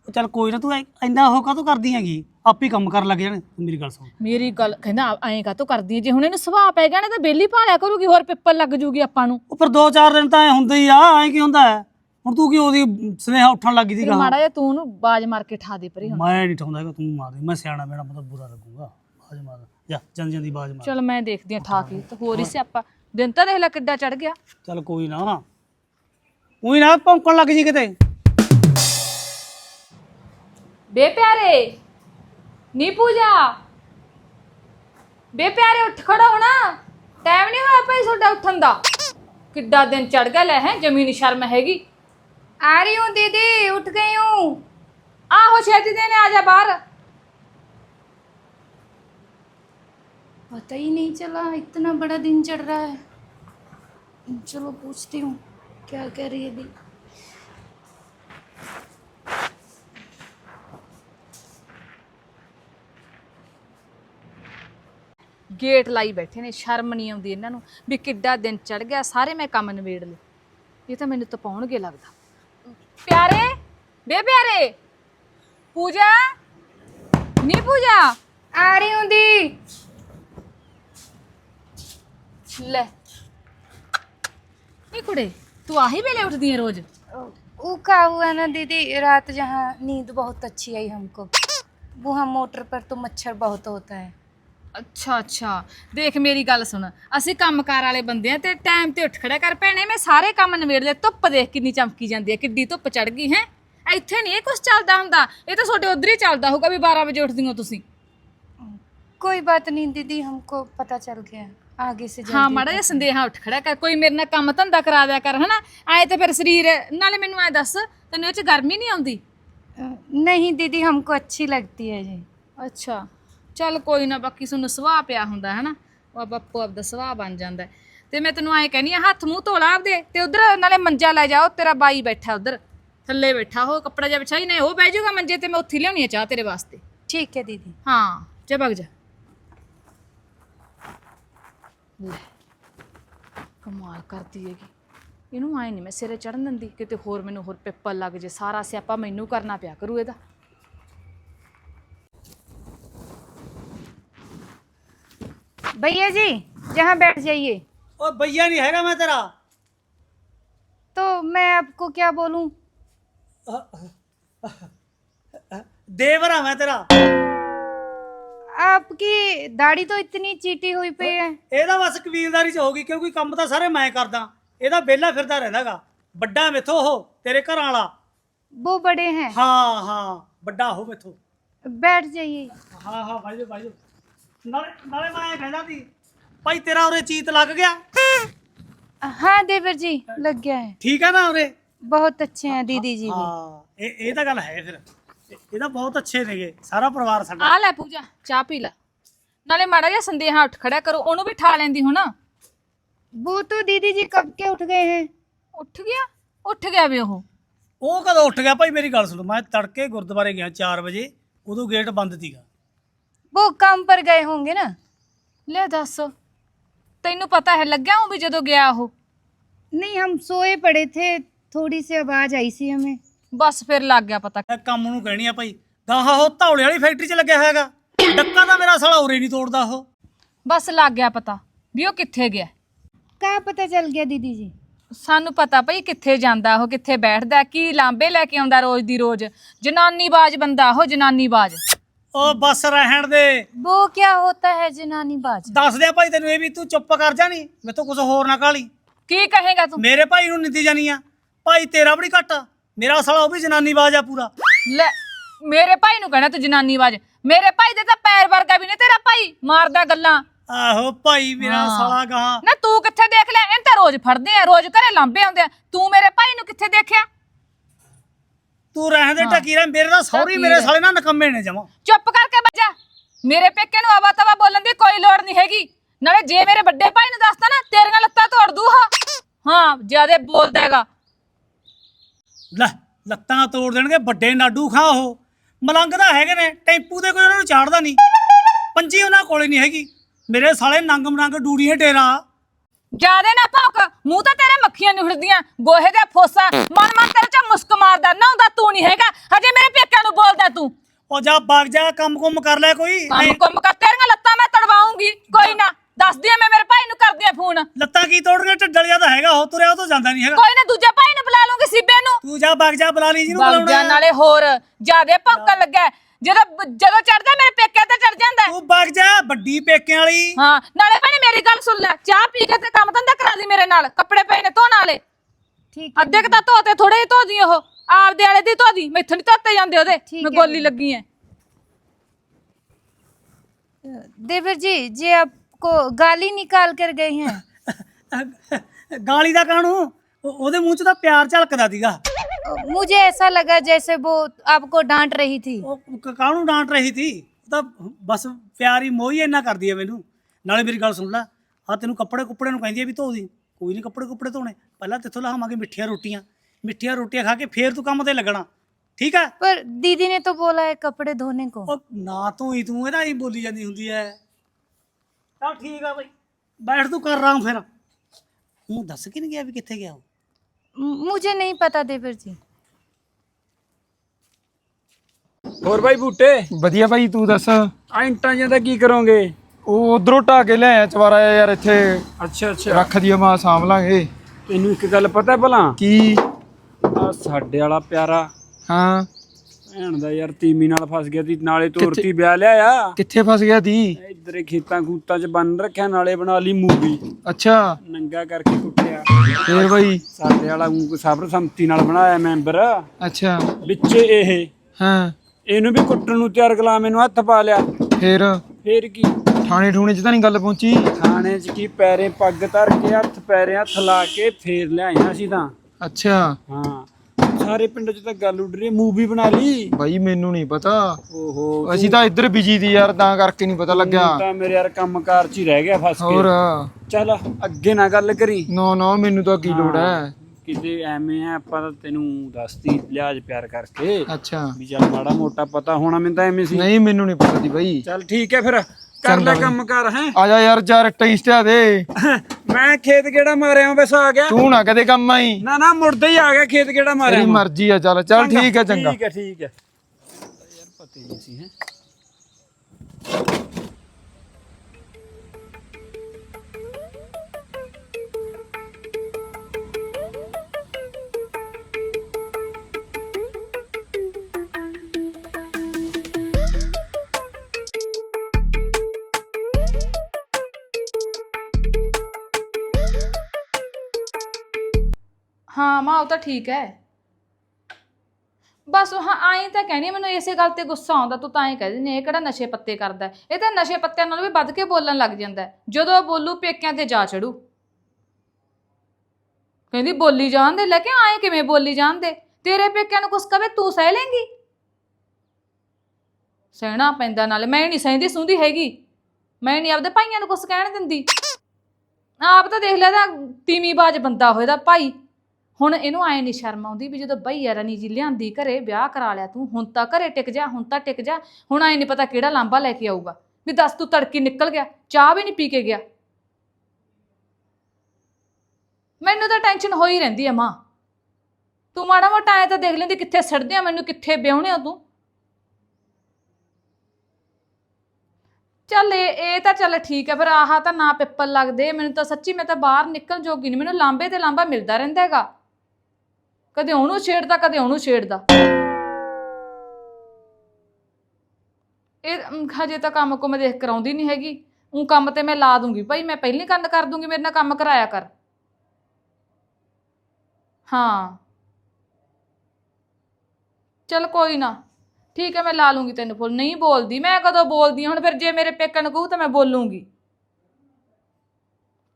ਉਹ ਚੱਲ ਕੋਈ ਨਾ ਤੂੰ ਐ- ਇੰਨਾ ਉਹ ਕਾਹਤੋਂ ਕਰਦੀ ਹੈਗੀ? ਆਪ ਕੰਮ ਕਰਨ ਲੱਗ ਜਾਣ। ਤੂੰ ਮੇਰੀ ਗੱਲ ਸੁਣ। ਮੇਰੀ ਗੱਲ ਕਹਿੰਦਾ ਐਂ ਕਾਤੋਂ ਕਰਦੀ ਹੈ? ਜੇ ਹੁਣ ਇਹਨੂੰ ਸੁਭਾਅ ਪੈ ਗਿਆ ਨਾ ਤਾਂ ਬੇਲੀ ਭਾਲਿਆ ਕਰੂਗੀ ਹੋਰ ਪਿੱਪਲ ਲੱਗ ਜੂਗੀ ਆਪਾਂ ਨੂੰ। ਉਹ ਪਰ ਦੋ ਚਾਰ ਦਿਨ ਤਾਂ ਐ ਹੁੰਦੇ ਹੀ ਆ ਐ ਕੀ ਹੁੰਦਾ ਹੈ? ਹੁਣ ਤੂੰ ਕੀ ਉਹਦੀ ਸੁਨੇਹਾ ਉੱਠਣ ਲੱਗੀ ਸੀ ਫਿਰ ਮਾੜਾ ਜਿਹਾ ਤੂੰ ਉਹਨੂੰ ਬਾਜ ਮਾਰ ਕੇ ਠਾ ਦੇ ਪਰੇ ਹੁਣ। ਮੈਂ ਨਹੀਂ ਠਾਉਂਦਾ ਹੈਗਾ ਤੂੰ ਮਾਰ ਦੇ। ਮੈਂ ਸਿਆਣਾ ਮੇਰਾ ਮਤਲਬ ਬੁਰਾ ਲੱਗੂਗਾ। ਬਾਜ ਮਾਰ। ਜਾ ਜਨ ਜਨ ਦੀ ਬਾਜ ਮਾਰ। ਚਲ ਮੈਂ ਦੇਖਦੀ ਆ ਠਾ ਕੇ। ਤੇ ਹੋਰ ਹੀ ਸਿਆਪਾ। ਦਿਨ ਤਾਂ ਦੇਖ ਲੈ ਕਿੱਡਾ ਚੜ ਗਿਆ। ਚੱਲ ਕੋਈ ਨਾ ਉਹੀ ਨਾ ਭੌਂਕਣ ਲੱਗ ਜੀ ਕਿਤੇ। ਬੇ ਪਿਆਰੇ ਨੀ ਪੂਜਾ ਬੇ ਪਿਆਰੇ ਉੱਠ ਖੜੋ ਹੁਣ ਟਾਈਮ ਨਹੀਂ ਹੋਇਆ ਭਾਈ ਤੁਹਾਡਾ ਉੱਠਣ ਦਾ ਕਿੱਡਾ ਦਿਨ ਚੜ ਗਿਆ ਲੈ ਹੈ ਜ਼ਮੀਨੀ ਸ਼ਰਮ ਹੈਗੀ ਆ ਰਹੀ ਹੂੰ ਦੀਦੀ ਉੱਠ ਗਈ ਹੂੰ ਆਹੋ ਛੇਤੀ ਦੇਨੇ ਆ ਜਾ ਬਾਹਰ पता ही नहीं चला इतना बड़ा दिन चढ़ रहा है चलो पूछती हूँ क्या कह रही है दी ਗੇਟ ਲਾਈ ਬੈਠੇ ਨੇ ਸ਼ਰਮ ਨਹੀਂ ਆਉਂਦੀ ਇਹਨਾਂ ਨੂੰ ਵੀ ਕਿੱਡਾ ਦਿਨ ਚੜ ਗਿਆ ਸਾਰੇ ਮੈਂ ਕੰਮ ਨਿਬੇੜ ਲਏ ਇਹ ਤਾਂ ਮੈਨੂੰ ਤਪਾਉਣਗੇ ਲੱਗਦਾ ਪਿਆਰੇ ਬੇ ਪਿਆਰੇ ਪੂਜਾ ਨੀ ਪੂਜਾ आ रही हूँ दी ਲੈ ਨੀ ਕੁੜੇ ਤੂੰ ਆਹੀ ਵੇਲੇ ਉੱਠਦੀ ਹੈ ਰੋਜ਼ वो क्या हुआ ना दीदी रात जहाँ नींद बहुत अच्छी आई हमको वहाँ मोटर पर तो मच्छर बहुत होता है ਅੱਛਾ ਅੱਛਾ ਦੇਖ ਮੇਰੀ ਗੱਲ ਸੁਣ ਅਸੀਂ ਕੰਮਕਾਰ ਵਾਲੇ ਬੰਦੇ ਆ ਤੇ ਟਾਈਮ ਤੇ ਉੱਠ ਖੜਿਆ ਕਰ ਭੈਣੇ ਮੈਂ ਸਾਰੇ ਕੰਮ ਨਵੇੜ ਲਏ ਧੁੱਪ ਦੇਖ ਕਿੰਨੀ ਚਮਕੀ ਜਾਂਦੀ ਹੈ ਕਿੱਡੀ ਧੁੱਪ ਚੜ ਗਈ ਹੈ ਇੱਥੇ ਨਹੀਂ ਇਹ ਕੁਝ ਚੱਲਦਾ ਹੁੰਦਾ ਇਹ ਤਾਂ ਤੁਹਾਡੇ ਉਧਰ ਹੀ ਚੱਲਦਾ ਹੋਊਗਾ ਵੀ 12 ਵਜੇ ਉੱਠਦੀ ਹੋ ਤੁਸੀਂ कोई बात नहीं दीदी हमको पता चल गया आगे से ਹਾਂ ਮਾੜਾ ਜਿਹਾ ਸੰਦੇਹਾ ਉੱਠ ਖੜਿਆ ਕਰ ਕੋਈ ਮੇਰੇ ਨਾਲ ਕੰਮ ਧੰਦਾ ਕਰਾ ਦਿਆ ਕਰ ਹਨਾ ਆਏ ਤੇ ਫਿਰ ਸਰੀਰ ਨਾਲੇ ਮੈਨੂੰ ਐ ਦੱਸ ਤੈਨੂੰ ਇਹ ਚ ਗਰਮੀ ਨਹੀਂ ਆਉਂਦੀ अ, नहीं दीदी हमको अच्छी लगती है जी ਅੱਛਾ ਚੱਲ ਕੋਈ ਨਾ ਬਾਕੀ ਸਾਨੂੰ ਸੁਭਾਅ ਪਿਆ ਹੁੰਦਾ ਹੈ ਨਾ ਉਹ ਬਾਪੂ ਆਪਦਾ ਸੁਭਾਅ ਬਣ ਜਾਂਦਾ ਤੇ ਮੈਂ ਤੈਨੂੰ ਐਂ ਕਹਿੰਦੀ ਆ ਹੱਥ ਮੂੰਹ ਧੋ ਲਾ ਆਪਦੇ ਤੇ ਉਧਰ ਨਾਲੇ ਮੰਜਾ ਲੈ ਜਾਓ ਤੇਰਾ ਬਾਈ ਬੈਠਾ ਉਧਰ ਥੱਲੇ ਬੈਠਾ ਉਹ ਕੱਪੜਾ ਜਿਹਾ ਵਿਛਾਈ ਨਹੀਂ ਉਹ ਬਹਿ ਜਾਊਗਾ ਮੰਜੇ ਤੇ ਮੈਂ ਉੱਥੇ ਲਿਆਉਣੀ ਆ ਚਾਹ ਤੇਰੇ ਵਾਸਤੇ। ਠੀਕ ਹੈ ਦੀਦੀ। ਹਾਂ ਜਾ ਭਗ ਜਾ। ਕਮਾਲ ਕਰਦੀ ਹੈਗੀ। ਇਹਨੂੰ ਆਏ ਨਹੀਂ ਮੈਂ ਸਿਰੇ ਚੜਨ ਦਿੰਦੀ ਕਿਤੇ ਹੋਰ ਮੈਨੂੰ ਹੋਰ ਪੇਪਰ ਲੱਗ ਜੇ ਸਾਰਾ ਸਿਆਪਾ ਮੈਨੂੰ ਕਰਨਾ ਪਿਆ ਕਰੂ ਇਹਦਾ। भैया जी जहाँ बैठ जाइए ਓ ਬਈਆ ਨਹੀਂ ਹੈਗਾ ਮੈਂ ਤੇਰਾ तो मैं आपको क्या बोलूं ਦੇਵਰਾ ਮੈਂ ਤੇਰਾ आपकी दाढ़ी तो इतनी चीटी हुई पे है ਇਹਦਾ ਬਸ ਕਬੀਲਦਾਰੀ ਚ ਹੋਗੀ ਕਿਉਂਕਿ ਕੰਮ ਤਾਂ ਸਾਰੇ ਮੈਂ ਕਰਦਾ ਇਹਦਾ ਵਿਹਲਾ ਫਿਰਦਾ ਰਹਿੰਦਾਗਾ ਵੱਡਾ ਮੇਥੋਂ ਉਹ ਤੇਰੇ ਘਰਾਂ ਵਾਲਾ वो बड़े हैं ਹਾਂ ਹਾਂ ਵੱਡਾ ਹੋ ਮੇਥੋਂ बैठ जाइए ਹਾਂ ਹਾਂ ਭਾਈ ਭਾਈ ਨਾਲੇ ਨਾਲੇ ਮੈਂ ਇਹ ਕਹਿੰਦਾ ਸੀ ਭਾਈ ਤੇਰਾ ਉਰੇ ਚੀਤ ਲੱਗ ਗਿਆ हाँ देवर जी लग गया है ਠੀਕ ਹੈ ਨਾ ਉਰੇ बहुत अच्छे हैं दीदी जी भी ਹਾਂ ਇਹ ਇਹ ਤਾਂ ਗੱਲ ਹੈ ਫਿਰ ਇਹ- ਇਹਦਾ ਬਹੁਤ ਅੱਛੇ ਨੇਗੇ ਸਾਰਾ ਪਰਿਵਾਰ ਸਾਡਾ ਆ ਲੈ ਪੂਜਾ ਚਾਹ ਪੀ ਲੈ ਨਾਲੇ ਮਾੜਾ ਜਿਹਾ ਸੰਦੇਹਾ ਉੱਠ ਖੜਿਆ ਕਰੋ ਉਹਨੂੰ ਵੀ ਠਾ ਲੈਂਦੀ ਹੁਣ वो तो दीदी जी कब के उठ गए हैं ਉੱਠ ਗਿਆ ਉੱਠ ਗਿਆ ਵੀ ਉਹ ਉਹ ਕਦੋਂ ਉੱਠ ਗਿਆ ਭਾਈ ਮੇਰੀ ਗੱਲ ਸੁਣੋ ਮੈਂ ਤੜਕੇ ਗੁਰਦੁਆਰੇ ਗਿਆ 4 ਵਜੇ ਉਦੋਂ ਗੇਟ ਬੰਦ ਸੀਗਾ वो ਕੰਮ ਪਰ ਗਏ होंगे ਨਾ ਲੈ ਦੱਸ ਤੈਨੂੰ ਪਤਾ ਹੈ ਲੱਗਿਆ ਹੂੰ ਵੀ ਜਦੋਂ ਗਿਆ ਉਹ नहीं हम सोए पड़े थे थोड़ी सी आवाज आई सी हमें। ਬਸ ਫਿਰ ਲੱਗ ਗਿਆ ਪਤਾ ਕੰਮ ਨੂੰ ਕਹਿਣੀ ਆ ਭਾਈ ਦਾਹਾ ਉਹ ਧੌਲੇ ਵਾਲੀ ਫੈਕਟਰੀ 'ਚ ਲੱਗਿਆ ਹੋਇਆਗਾ ਡੱਕਾ ਤਾਂ ਮੇਰਾ ਸਾਲਾ ਉਰੇ ਨਹੀਂ ਤੋੜਦਾ ਉਹ ਬਸ ਲੱਗ ਗਿਆ ਪਤਾ ਵੀ ਉਹ ਕਿੱਥੇ ਗਿਆ ਕਾ ਪਤਾ ਚੱਲ ਗਿਆ ਦੀਦੀ ਜੀ ਸਾਨੂੰ ਪਤਾ ਭਈ ਕਿੱਥੇ ਜਾਂਦਾ ਉਹ ਕਿੱਥੇ ਬੈਠਦਾ ਕੀ ਲਾਂਬੇ ਲੈ ਕੇ ਆਉਂਦਾ ਰੋਜ਼ ਦੀ ਰੋਜ਼ ਜਨਾਨੀ ਬਾਜ ਬੰਦਾ ਉਹ ਜਨਾਨੀ ਬਾਜ ਉਹ ਬਸ ਰਹਿਣ ਦੇ वो क्या होता है जनानी बाज ਦੱਸ ਦਿਆ ਭਾਈ ਤੈਨੂੰ ਇਹ ਵੀ ਤੂੰ ਚੁੱਪ ਕਰ ਜਾ ਨਹੀਂ ਮੈਥੋਂ ਕੁਝ ਹੋਰ ਨਾ ਕਾਲੀ ਕੀ ਕਹੇਗਾ ਤੂੰ ਮੇਰੇ ਭਾਈ ਨੂੰ ਨਿੰਦੀ ਜਾਨੀ ਆ ਭਾਈ ਤੇਰਾ ਬੜੀ ਘੱਟ ਆ। ਮੇਰਾ ਸਾਲਾ ਉਹ ਵੀ ਜਨਾਨੀ ਬਾਜ ਆ ਪੂਰਾ ਲੈ ਮੇਰੇ ਭਾਈ ਨੂੰ ਕਹਿਣਾ ਤੂੰ ਜਨਾਨੀ ਬਾਜ ਮੇਰੇ ਭਾਈ ਦੇ ਤਾਂ ਪੈਰ ਵਰਗਾ ਵੀ ਨਹੀਂ ਤੇਰਾ ਭਾਈ ਮਾਰਦਾ ਗੱਲਾਂ ਆਹੋ ਭਾਈ ਮੇਰਾ ਹਾਂ। ਸਾਲਾ ਗਾਹਾਂ ਨਾ ਤੂੰ ਕਿੱਥੇ ਦੇਖ ਲਿਆ ਇਹਨੂੰ ਤਾਂ ਰੋਜ਼ ਫੜਦੇ ਆ ਰੋਜ਼ ਘਰੇ ਲਾਂਬੇ ਆਉਂਦੇ ਆ ਤੂੰ ਮੇਰੇ ਭਾਈ ਨੂੰ ਕਿੱਥੇ ਦੇਖਿਆ ਤੂੰ ਰਹਿਣ ਦੇ ਟਕੀ ਰਹਿ ਮੇਰੇ ਤਾਂ ਸੌਰੀ ਮੇਰੇ। ਸਾਲੇ ਨਾਲ ਨਕੰਮੇ ਨੇ ਜਮਾ। ਚੁੱਪ ਕਰਕੇ ਬੱਜਾ ਮੇਰੇ ਪੇਕੇ ਨੂੰ ਆਵਾ ਤਵਾ ਬੋਲਣ ਦੀ ਕੋਈ ਲੋੜ ਨਹੀਂ ਹੈਗੀ। ਨਾਲੇ ਜੇ ਮੇਰੇ ਵੱਡੇ ਭਾਈ ਨੂੰ ਦੱਸਤਾ ਨਾ ਤੇਰੀਆਂ ਲੱਤਾਂ ਤੋੜ ਦੂ ਹਾਂ। ਹਾਂ ਜਿਆਦੇ ਬੋਲਦਾ ਹੈਗਾ। ਲੈ ਲੱਤਾਂ ਤੋੜ ਦੇਣਗੇ ਵੱਡੇ ਨਾਡੂ ਖਾ ਉਹ। ਮਲੰਗ ਦਾ ਹੈਗੇ ਨੇ ਟੈਂਪੂ ਤੇ ਕੋਈ ਉਹਨਾਂ ਨੂੰ ਚਾੜਦਾ ਨਹੀਂ। ਪੰਜੀ ਉਹਨਾਂ ਕੋਲੇ ਨਹੀਂ ਹੈਗੀ। ਮੇਰੇ ਸਾਲੇ ਨੰਗ ਮਨੰਗ ਡੂੜੀਏ ਡੇਰਾ ਜਿਆਦੇ ਨਾ ਭੌਕ ਮੂੰਹ ਤਾਂ ਤੇਰੇ ਮੱਖੀਆਂ ਨਿਖੜਦੀਆਂ ਗੋਹੇ ਦਾ ਫੋਸਾ ਮਨ ਮਨ ਤੇਰੇ ਚ ਮੁਸਕ ਮਾਰਦਾ ਨਾ ਹੁੰਦਾ ਤੂੰ ਨਹੀਂ ਹੈਗਾ ਹਜੇ ਮੇਰੇ ਪੇਕਿਆਂ ਨੂੰ ਬੋਲਦਾ ਤੂੰ। ਉਹ ਜਾ ਬਾਗ ਜਾ ਕੰਮ ਕੁੰਮ ਕਰ ਲੈ ਕੋਈ। ਕੰਮ ਕੁੰਮ ਕਰ ਤੇਰੀਆਂ ਲੱਤਾਂ ਮੈਂ ਤੜਵਾਉਂਗੀ ਕੋਈ ਨਾ ਦੱਸਦੀ ਆ ਮੈਂ ਮੇਰੇ ਭਾਈ ਨੂੰ ਕਰਦੀ ਆ ਫੋਨ। ਲੱਤਾਂ ਕੀ ਤੋੜਨਗੇ ਢੱਡਲਿਆ ਤਾਂ ਹੈਗਾ ਉਹ ਤੁਰਿਆ ਉਹ ਤੋਂ ਜਾਂਦਾ ਨਹੀਂ ਹੈਗਾ। ਕੋਈ ਨਾ ਦੂਜੇ ਭਾਈ ਨੂੰ ਬੁਲਾ ਲੂੰਗੀ ਸੀਬੇ ਨੂੰ। ਤੂੰ ਜਾ ਬਾਗ ਜਾ ਬੁਲਾ ਲਈ ਜਿਹਨੂੰ ਬੁਲਾਉਣਾ ਨਾਲੇ ਹੋਰ ਜਿਆਦੇ ਭੌਂਕਣ ਲੱਗਾ। ਜਦੋਂ ਜਦੋਂ ਚੜਦਾ ਮੇਰੇ ਪੇਕਿਆਂ ਤੇ ਚੜ ਜਾਂਦਾ ਹੈ। ਤੂੰ ਬਾਗ ਜਾ ਵੱਡੀ ਪੇਕਿਆਂ ਵਾਲੀ ਹਾਂ ਨਾਲੇ ਭੈਣੇ ਮੇਰੀ ਗੱਲ ਸੁਣ ਲੈ ਚਾਹ ਪੀ ਕੇ ਤੇ ਕੰਮ ਧੰਦਾ ਕਰਾ ਦੀ ਮੇਰੇ ਨਾਲ ਕੱਪੜੇ ਪਏ ਨੇ ਧੋਣ ਵਾਲੇ ठीक है ਅੱਧੇ ਕੁ ਤਾਂ ਧੋਤੇ ਥੋੜੇ ਹੀ ਧੋਦੀ ਉਹ ਆਪਦੇ ਵਾਲੇ ਦੀ ਧੋਦੀ ਮੈਥੋਂ ਨਹੀਂ ਧੋਤੇ ਜਾਂਦੇ ਉਹਦੇ ਠੀਕ ਮੈਂ ਹੈ ਗੋਲੀ ਲੱਗੀ ਐ देवर जी जी आपको गाली निकाल कर गए हैं ਗਾਲੀ ਦਾ ਕਾਣੂ ਉਹ- ਉਹਦੇ ਮੂੰਹ 'ਚ ਤਾਂ ਪਿਆਰ ਝਲਕਦਾ ਸੀਗਾ मुझे ऐसा लगा जैसे वो आपको डांट रही थी ਉਹ ਕ- ਕਾਹਨੂੰ ਡਾਂਟ ਰਹੀ ਸੀ ਉਹ ਤਾਂ ਬਸ ਪਿਆਰ ਹੀ ਮੋਹ ਹੀ ਇੰਨਾ ਕਰਦੀ ਹੈ ਮੈਨੂੰ ਨਾਲੇ ਮੇਰੀ ਗੱਲ ਸੁਣ ਲੈ ਆ ਤੈਨੂੰ ਕੱਪੜੇ ਕੁੱਪੜੇ ਨੂੰ ਕਹਿੰਦੀ ਹੈ ਵੀ ਧੋ ਦੀ ਕੋਈ ਨਹੀਂ ਕੱਪੜੇ ਕੁੱਪੜੇ ਧੋਣੇ ਪਹਿਲਾਂ ਤੇਥੋਂ ਲਾਵਾਂਗੇ ਮਿੱਠੀਆਂ ਰੋਟੀਆਂ ਮਿੱਠੀਆਂ ਰੋਟੀਆਂ ਖਾ ਕੇ ਫੇਰ ਤੂੰ ਕੰਮ ਤੇ ਲੱਗਣਾ ਠੀਕ ਹੈ पर दीदी ने तो बोला है कपड़े धोने को ਉਹ ਨਾ ਤੂੰ ਹੀ ਤੂੰ ਇਹਦਾ ਹੀ ਬੋਲੀ ਜਾਂਦੀ ਹੁੰਦੀ ਹੈ ਤਾਂ ਠੀਕ ਆ ਬਈ ਬੈਠ ਤੂੰ ਕਰ ਰਹਾ ਫਿਰ ਉਹ ਦੱਸ ਕਿ ਨਹੀਂ ਗਿਆ ਵੀ ਕਿੱਥੇ ਗਿਆ ਉਹ म- मुझे नहीं पता देवर जी ਹੋਰ ਬਾਈ ਬੂਟੇ ਵਧੀਆ ਭਾਈ ਤੂੰ ਦੱਸ ਆ ਇੰਟਾਂ ਜਿਹਾ ਦਾ ਕੀ ਕਰੋਗੇ ਉਹ ਉਧਰੋਂ ਢਾ ਕੇ ਲੈ ਆਇਆ ਚਵਾਰਾ ਜਿਹਾ ਯਾਰ ਇੱਥੇ ਅੱਛਾ ਅੱਛਾ ਰੱਖ ਦੀ ਮਾਂ ਸਾਂਭ ਲਾਂਗੇ ਤੈਨੂੰ ਇੱਕ ਗੱਲ ਪਤਾ ਭਲਾ ਕੀ ਆ ਸਾਡੇ ਵਾਲਾ ਪਿਆਰਾ ਹਾਂ ਭੈਣ ਦਾ ਯਾਰ ਤੀਮੀ ਨਾਲ ਫਸ ਗਿਆ ਤੀ ਨਾਲੇ ਤੋਰਤੀ ਵਿਆਹ ਲਿਆਇਆ? ਕਿੱਥੇ ਫਸ ਗਿਆ ਤੀ ਇੱਧਰ ਖੇਤਾਂ ਖੂਤਾਂ 'ਚ ਬੰਨ ਰੱਖਿਆ ਨਾਲੇ ਬਣਾ ਲਈ ਮੂਵੀ। ਅੱਛਾ। ਨੰਗਾ ਕਰਕੇ ਕੁੱਟਿਆ। ਫੇਰ ਬਾਈ? ਸਾਡੇ ਵਾਲਾ ਊਂ ਸਰਬ ਸੰਮਤੀ ਨਾਲ ਬਣਾਇਆ ਮੈਂਬਰ। ਅੱਛਾ। ਵਿੱਚ ਇਹ। ਹਾਂ। ਇਹਨੂੰ ਵੀ ਕੁੱਟਣ ਨੂੰ ਤਿਆਰ ਗੁਲਾਮ ਇਹਨੂੰ ਹੱਥ ਪਾ ਲਿਆ। ਫੇਰ? ਫੇਰ ਕੀ? ਥਾਣੇ ਠੂਣੇ 'ਚ ਤਾਂ ਨਹੀਂ ਗੱਲ ਪਹੁੰਚੀ? ਥਾਣੇ 'ਚ ਕੀ? ਪੈਰੇ ਪੱਗ ਧਰ ਕੇ ਹੱਥ ਪੈਰੇ ਹੱਥ ਲਾ ਕੇ ਫੇਰ ਲਿਆਇਆ ਅਸੀਂ ਤਾਂ। ਅੱਛਾ। ਹਾਂ। ਸਾਰੇ ਪਿੰਡ 'ਚ ਤਾਂ ਗੱਲ ਉੱਡ ਰਹੀ ਮੂਵੀ ਬਣਾ ਲਈ। ਬਾਈ ਮੈਨੂੰ ਨਹੀਂ ਪਤਾ। ਓਹੋ ਅਸੀਂ ਤਾਂ ਇੱਧਰ ਬਿਜ਼ੀ ਦੀ ਯਾਰ ਤਾਂ ਕਰਕੇ ਨਹੀਂ ਪਤਾ ਲੱਗਿਆ। ਤੂੰ ਤਾਂ ਮੇਰੇ ਯਾਰ ਕੰਮਕਾਰ 'ਚ ਹੀ ਰਹਿ ਗਿਆ ਫਸ ਹੋਰ। ਕੇ ਚੱਲ ਅੱਗੇ ਨਾ ਗੱਲ ਕਰੀ। ਨੋ ਨੋ ਮੈਨੂੰ ਤਾਂ ਕੀ ਲੋੜ ਹੈ। ਕਿਤੇ ਐਵੇਂ ਆ ਆਪਾਂ ਤਾਂ ਤੈਨੂੰ ਦੱਸਤੀ ਲਿਆਜ ਪਿਆਰ ਕਰਕੇ। ਅੱਛਾ। ਵੀ ਚੱਲ ਮਾੜਾ ਮੋਟਾ ਪਤਾ ਹੋਣਾ ਮੈਨੂੰ ਤਾਂ ਐਵੇਂ ਸੀ। ਨਹੀਂ ਮੈਨੂੰ ਨਹੀਂ ਪਤਾ ਦੀ ਬਾਈ। ਚੱਲ ਠੀਕ ਹੈ ਫਿਰ ਕਰ ਲੈ ਕੰਮ ਕਰ ਹੈ। ਆ ਜਾ ਯਾਰ ਚਾਰ ਟੈਸਟਾ ਦੇ। ਮੈਂ ਖੇਤ ਕਿਹੜਾ ਮਾਰਿਆ ਬਸ ਆ ਗਿਆ। ਤੂੰ ਨਾ ਕਦੇ ਕੰਮ ਆਈ। ਨਾ ਨਾ ਮੁੜਦਾ ਹੀ ਆ ਗਿਆ ਖੇਤ ਕਿਹੜਾ ਮਾਰਿਆ ਤੇਰੀ। ਮਰਜ਼ੀ ਆ ਚੱਲ ਚੱਲ ਠੀਕ ਹੈ ਚੰਗਾ। ਠੀਕ ਹੈ ਠੀਕ ਹੈ ਯਾਰ ਪਤਾ ਨਹੀਂ ਸੀ ਹੈ। ਹਾਂ ਉਹ ਤਾਂ ਠੀਕ ਹੈ। ਬਸ ਉਹ ਹਾਂ ਆਈ ਤਾਂ ਕਹਿਣੀ ਮੈਨੂੰ ਇਸੇ ਗੱਲ ਤੇ ਗੁੱਸਾ ਆਉਂਦਾ, ਤੂੰ ਤਾਂ ਐਂ ਕਹਿ ਦਿੰਦੀ ਇਹ ਕਿਹੜਾ ਨਸ਼ੇ ਪੱਤੇ ਕਰਦਾ ਹੈ? ਇਹ ਤਾਂ ਨਸ਼ੇ ਪੱਤਿਆਂ ਨਾਲ ਵੀ ਵੱਧ ਕੇ ਬੋਲਣ ਲੱਗ ਜਾਂਦਾ ਹੈ। ਜਦੋਂ ਬੋਲੂ, ਪੇਕਿਆਂ ਤੇ ਜਾ ਚੜੂ। ਕਹਿੰਦੀ, ਬੋਲੀ ਜਾਣ ਦੇ, ਲੈ ਕੇ ਆਏ ਕਿਵੇਂ ਬੋਲੀ ਜਾਣ ਦੇ? ਤੇਰੇ ਪੇਕਿਆਂ ਨੂੰ ਕੁਛ ਕਵੇ, ਤੂੰ ਸਹਿ ਲੇਂਗੀ? ਸਹਿਣਾ ਪੈਂਦਾ ਨਾਲ, ਮੈਂ ਨਹੀਂ ਸਹਿੰਦੀ, ਸੁੰਦੀ ਹੈਗੀ। ਮੈਂ ਨਹੀਂ ਆਪਦੇ ਭਾਈਆਂ ਨੂੰ ਕੁਛ ਕਹਿਣ ਦਿੰਦੀ। ਆਪ ਤਾਂ ਦੇਖ ਲੈ ਦਾ ਤੀਵੀਂ ਬਾਜ ਬੰਦਾ ਹੋਇਆ ਦਾ ਭਾਈ। ਹੁਣ ਇਹਨੂੰ ਆਏ ਨਹੀਂ ਸ਼ਰਮ ਆਉਂਦੀ ਵੀ ਜਦੋਂ ਬਈਆ ਰਣੀ ਜੀ ਲਿਆਂਦੀ ਘਰੇ, ਵਿਆਹ ਕਰਾ ਲਿਆ ਤੂੰ, ਹੁਣ ਤਾਂ ਘਰੇ ਟਿਕ ਜਾ, ਹੁਣ ਤਾਂ ਟਿਕ ਜਾ, ਹੁਣ ਆਏ ਨਹੀਂ ਪਤਾ ਕਿਹੜਾ ਲਾਂਬਾ ਲੈ ਕੇ ਆਊਗਾ। ਵੀ ਦੱਸ ਤੂੰ ਤੜਕੀ ਨਿਕਲ ਗਿਆ, ਚਾਹ ਵੀ ਨਹੀਂ ਪੀ ਕੇ ਗਿਆ। ਮੈਨੂੰ ਤਾਂ ਟੈਨਸ਼ਨ ਹੋ ਹੀ ਰਹਿੰਦੀ ਆ ਮਾਂ। ਤੂੰ ਮਾੜਾ ਮੋਟਾ ਐ ਤਾਂ ਦੇਖ ਲੈਂਦੀ ਕਿੱਥੇ ਸੜਦੇ ਆ, ਮੈਨੂੰ ਕਿੱਥੇ ਵਿਆਹੁਣੇ ਆ ਤੂੰ। ਚੱਲ ਇਹ ਇਹ ਤਾਂ ਚੱਲ ਠੀਕ ਹੈ ਪਰ ਆਹ ਤਾਂ ਨਾ ਪਿੱਪਲ ਲੱਗਦੇ, ਮੈਨੂੰ ਤਾਂ ਸੱਚੀ ਮੈਂ ਤਾਂ ਬਾਹਰ ਨਿਕਲ ਜੋਗੀ ਨਹੀਂ ਮੈਨੂੰ ਲਾਂਬੇ ਤੇ ਲਾਂਬਾ ਮਿਲਦਾ ਰਹਿੰਦਾ ਹੈਗਾ। ਕਦੇ ਉਹਨੂੰ ਛੇੜਦਾ ਕਦੇ ਉਹਨੂੰ ਛੇੜਦਾ। ਇਹ ਅਮ, ਹਜੇ ਤਾਂ ਕੰਮ ਕੋ ਮੈਂ ਦੇਖ ਕਰਾਉਂਦੀ ਨਹੀਂ ਹੈਗੀ। ਉਹ ਕੰਮ ਤੇ ਮੈਂ ਲਾ ਦੂੰਗੀ। ਭਾਈ ਮੈਂ ਪਹਿਲੀ ਕੰਨ ਕਰ ਦੂੰਗੀ ਮੇਰੇ ਨਾਲ ਕੰਮ ਕਰਾਇਆ ਕਰ। ਹਾਂ। ਚਲ ਕੋਈ ਨਾ। ਠੀਕ ਹੈ ਮੈਂ ਲਾ ਲੂੰਗੀ ਤੈਨੂੰ ਫੁੱਲ। ਨਹੀਂ ਬੋਲਦੀ। ਮੈਂ ਕਦੋਂ ਬੋਲਦੀ ਹਾਂ? ਹੁਣ ਫਿਰ ਜੇ ਮੇਰੇ ਪੇਕਣ ਕਹੂ ਤਾਂ ਮੈਂ ਬੋਲੂੰਗੀ।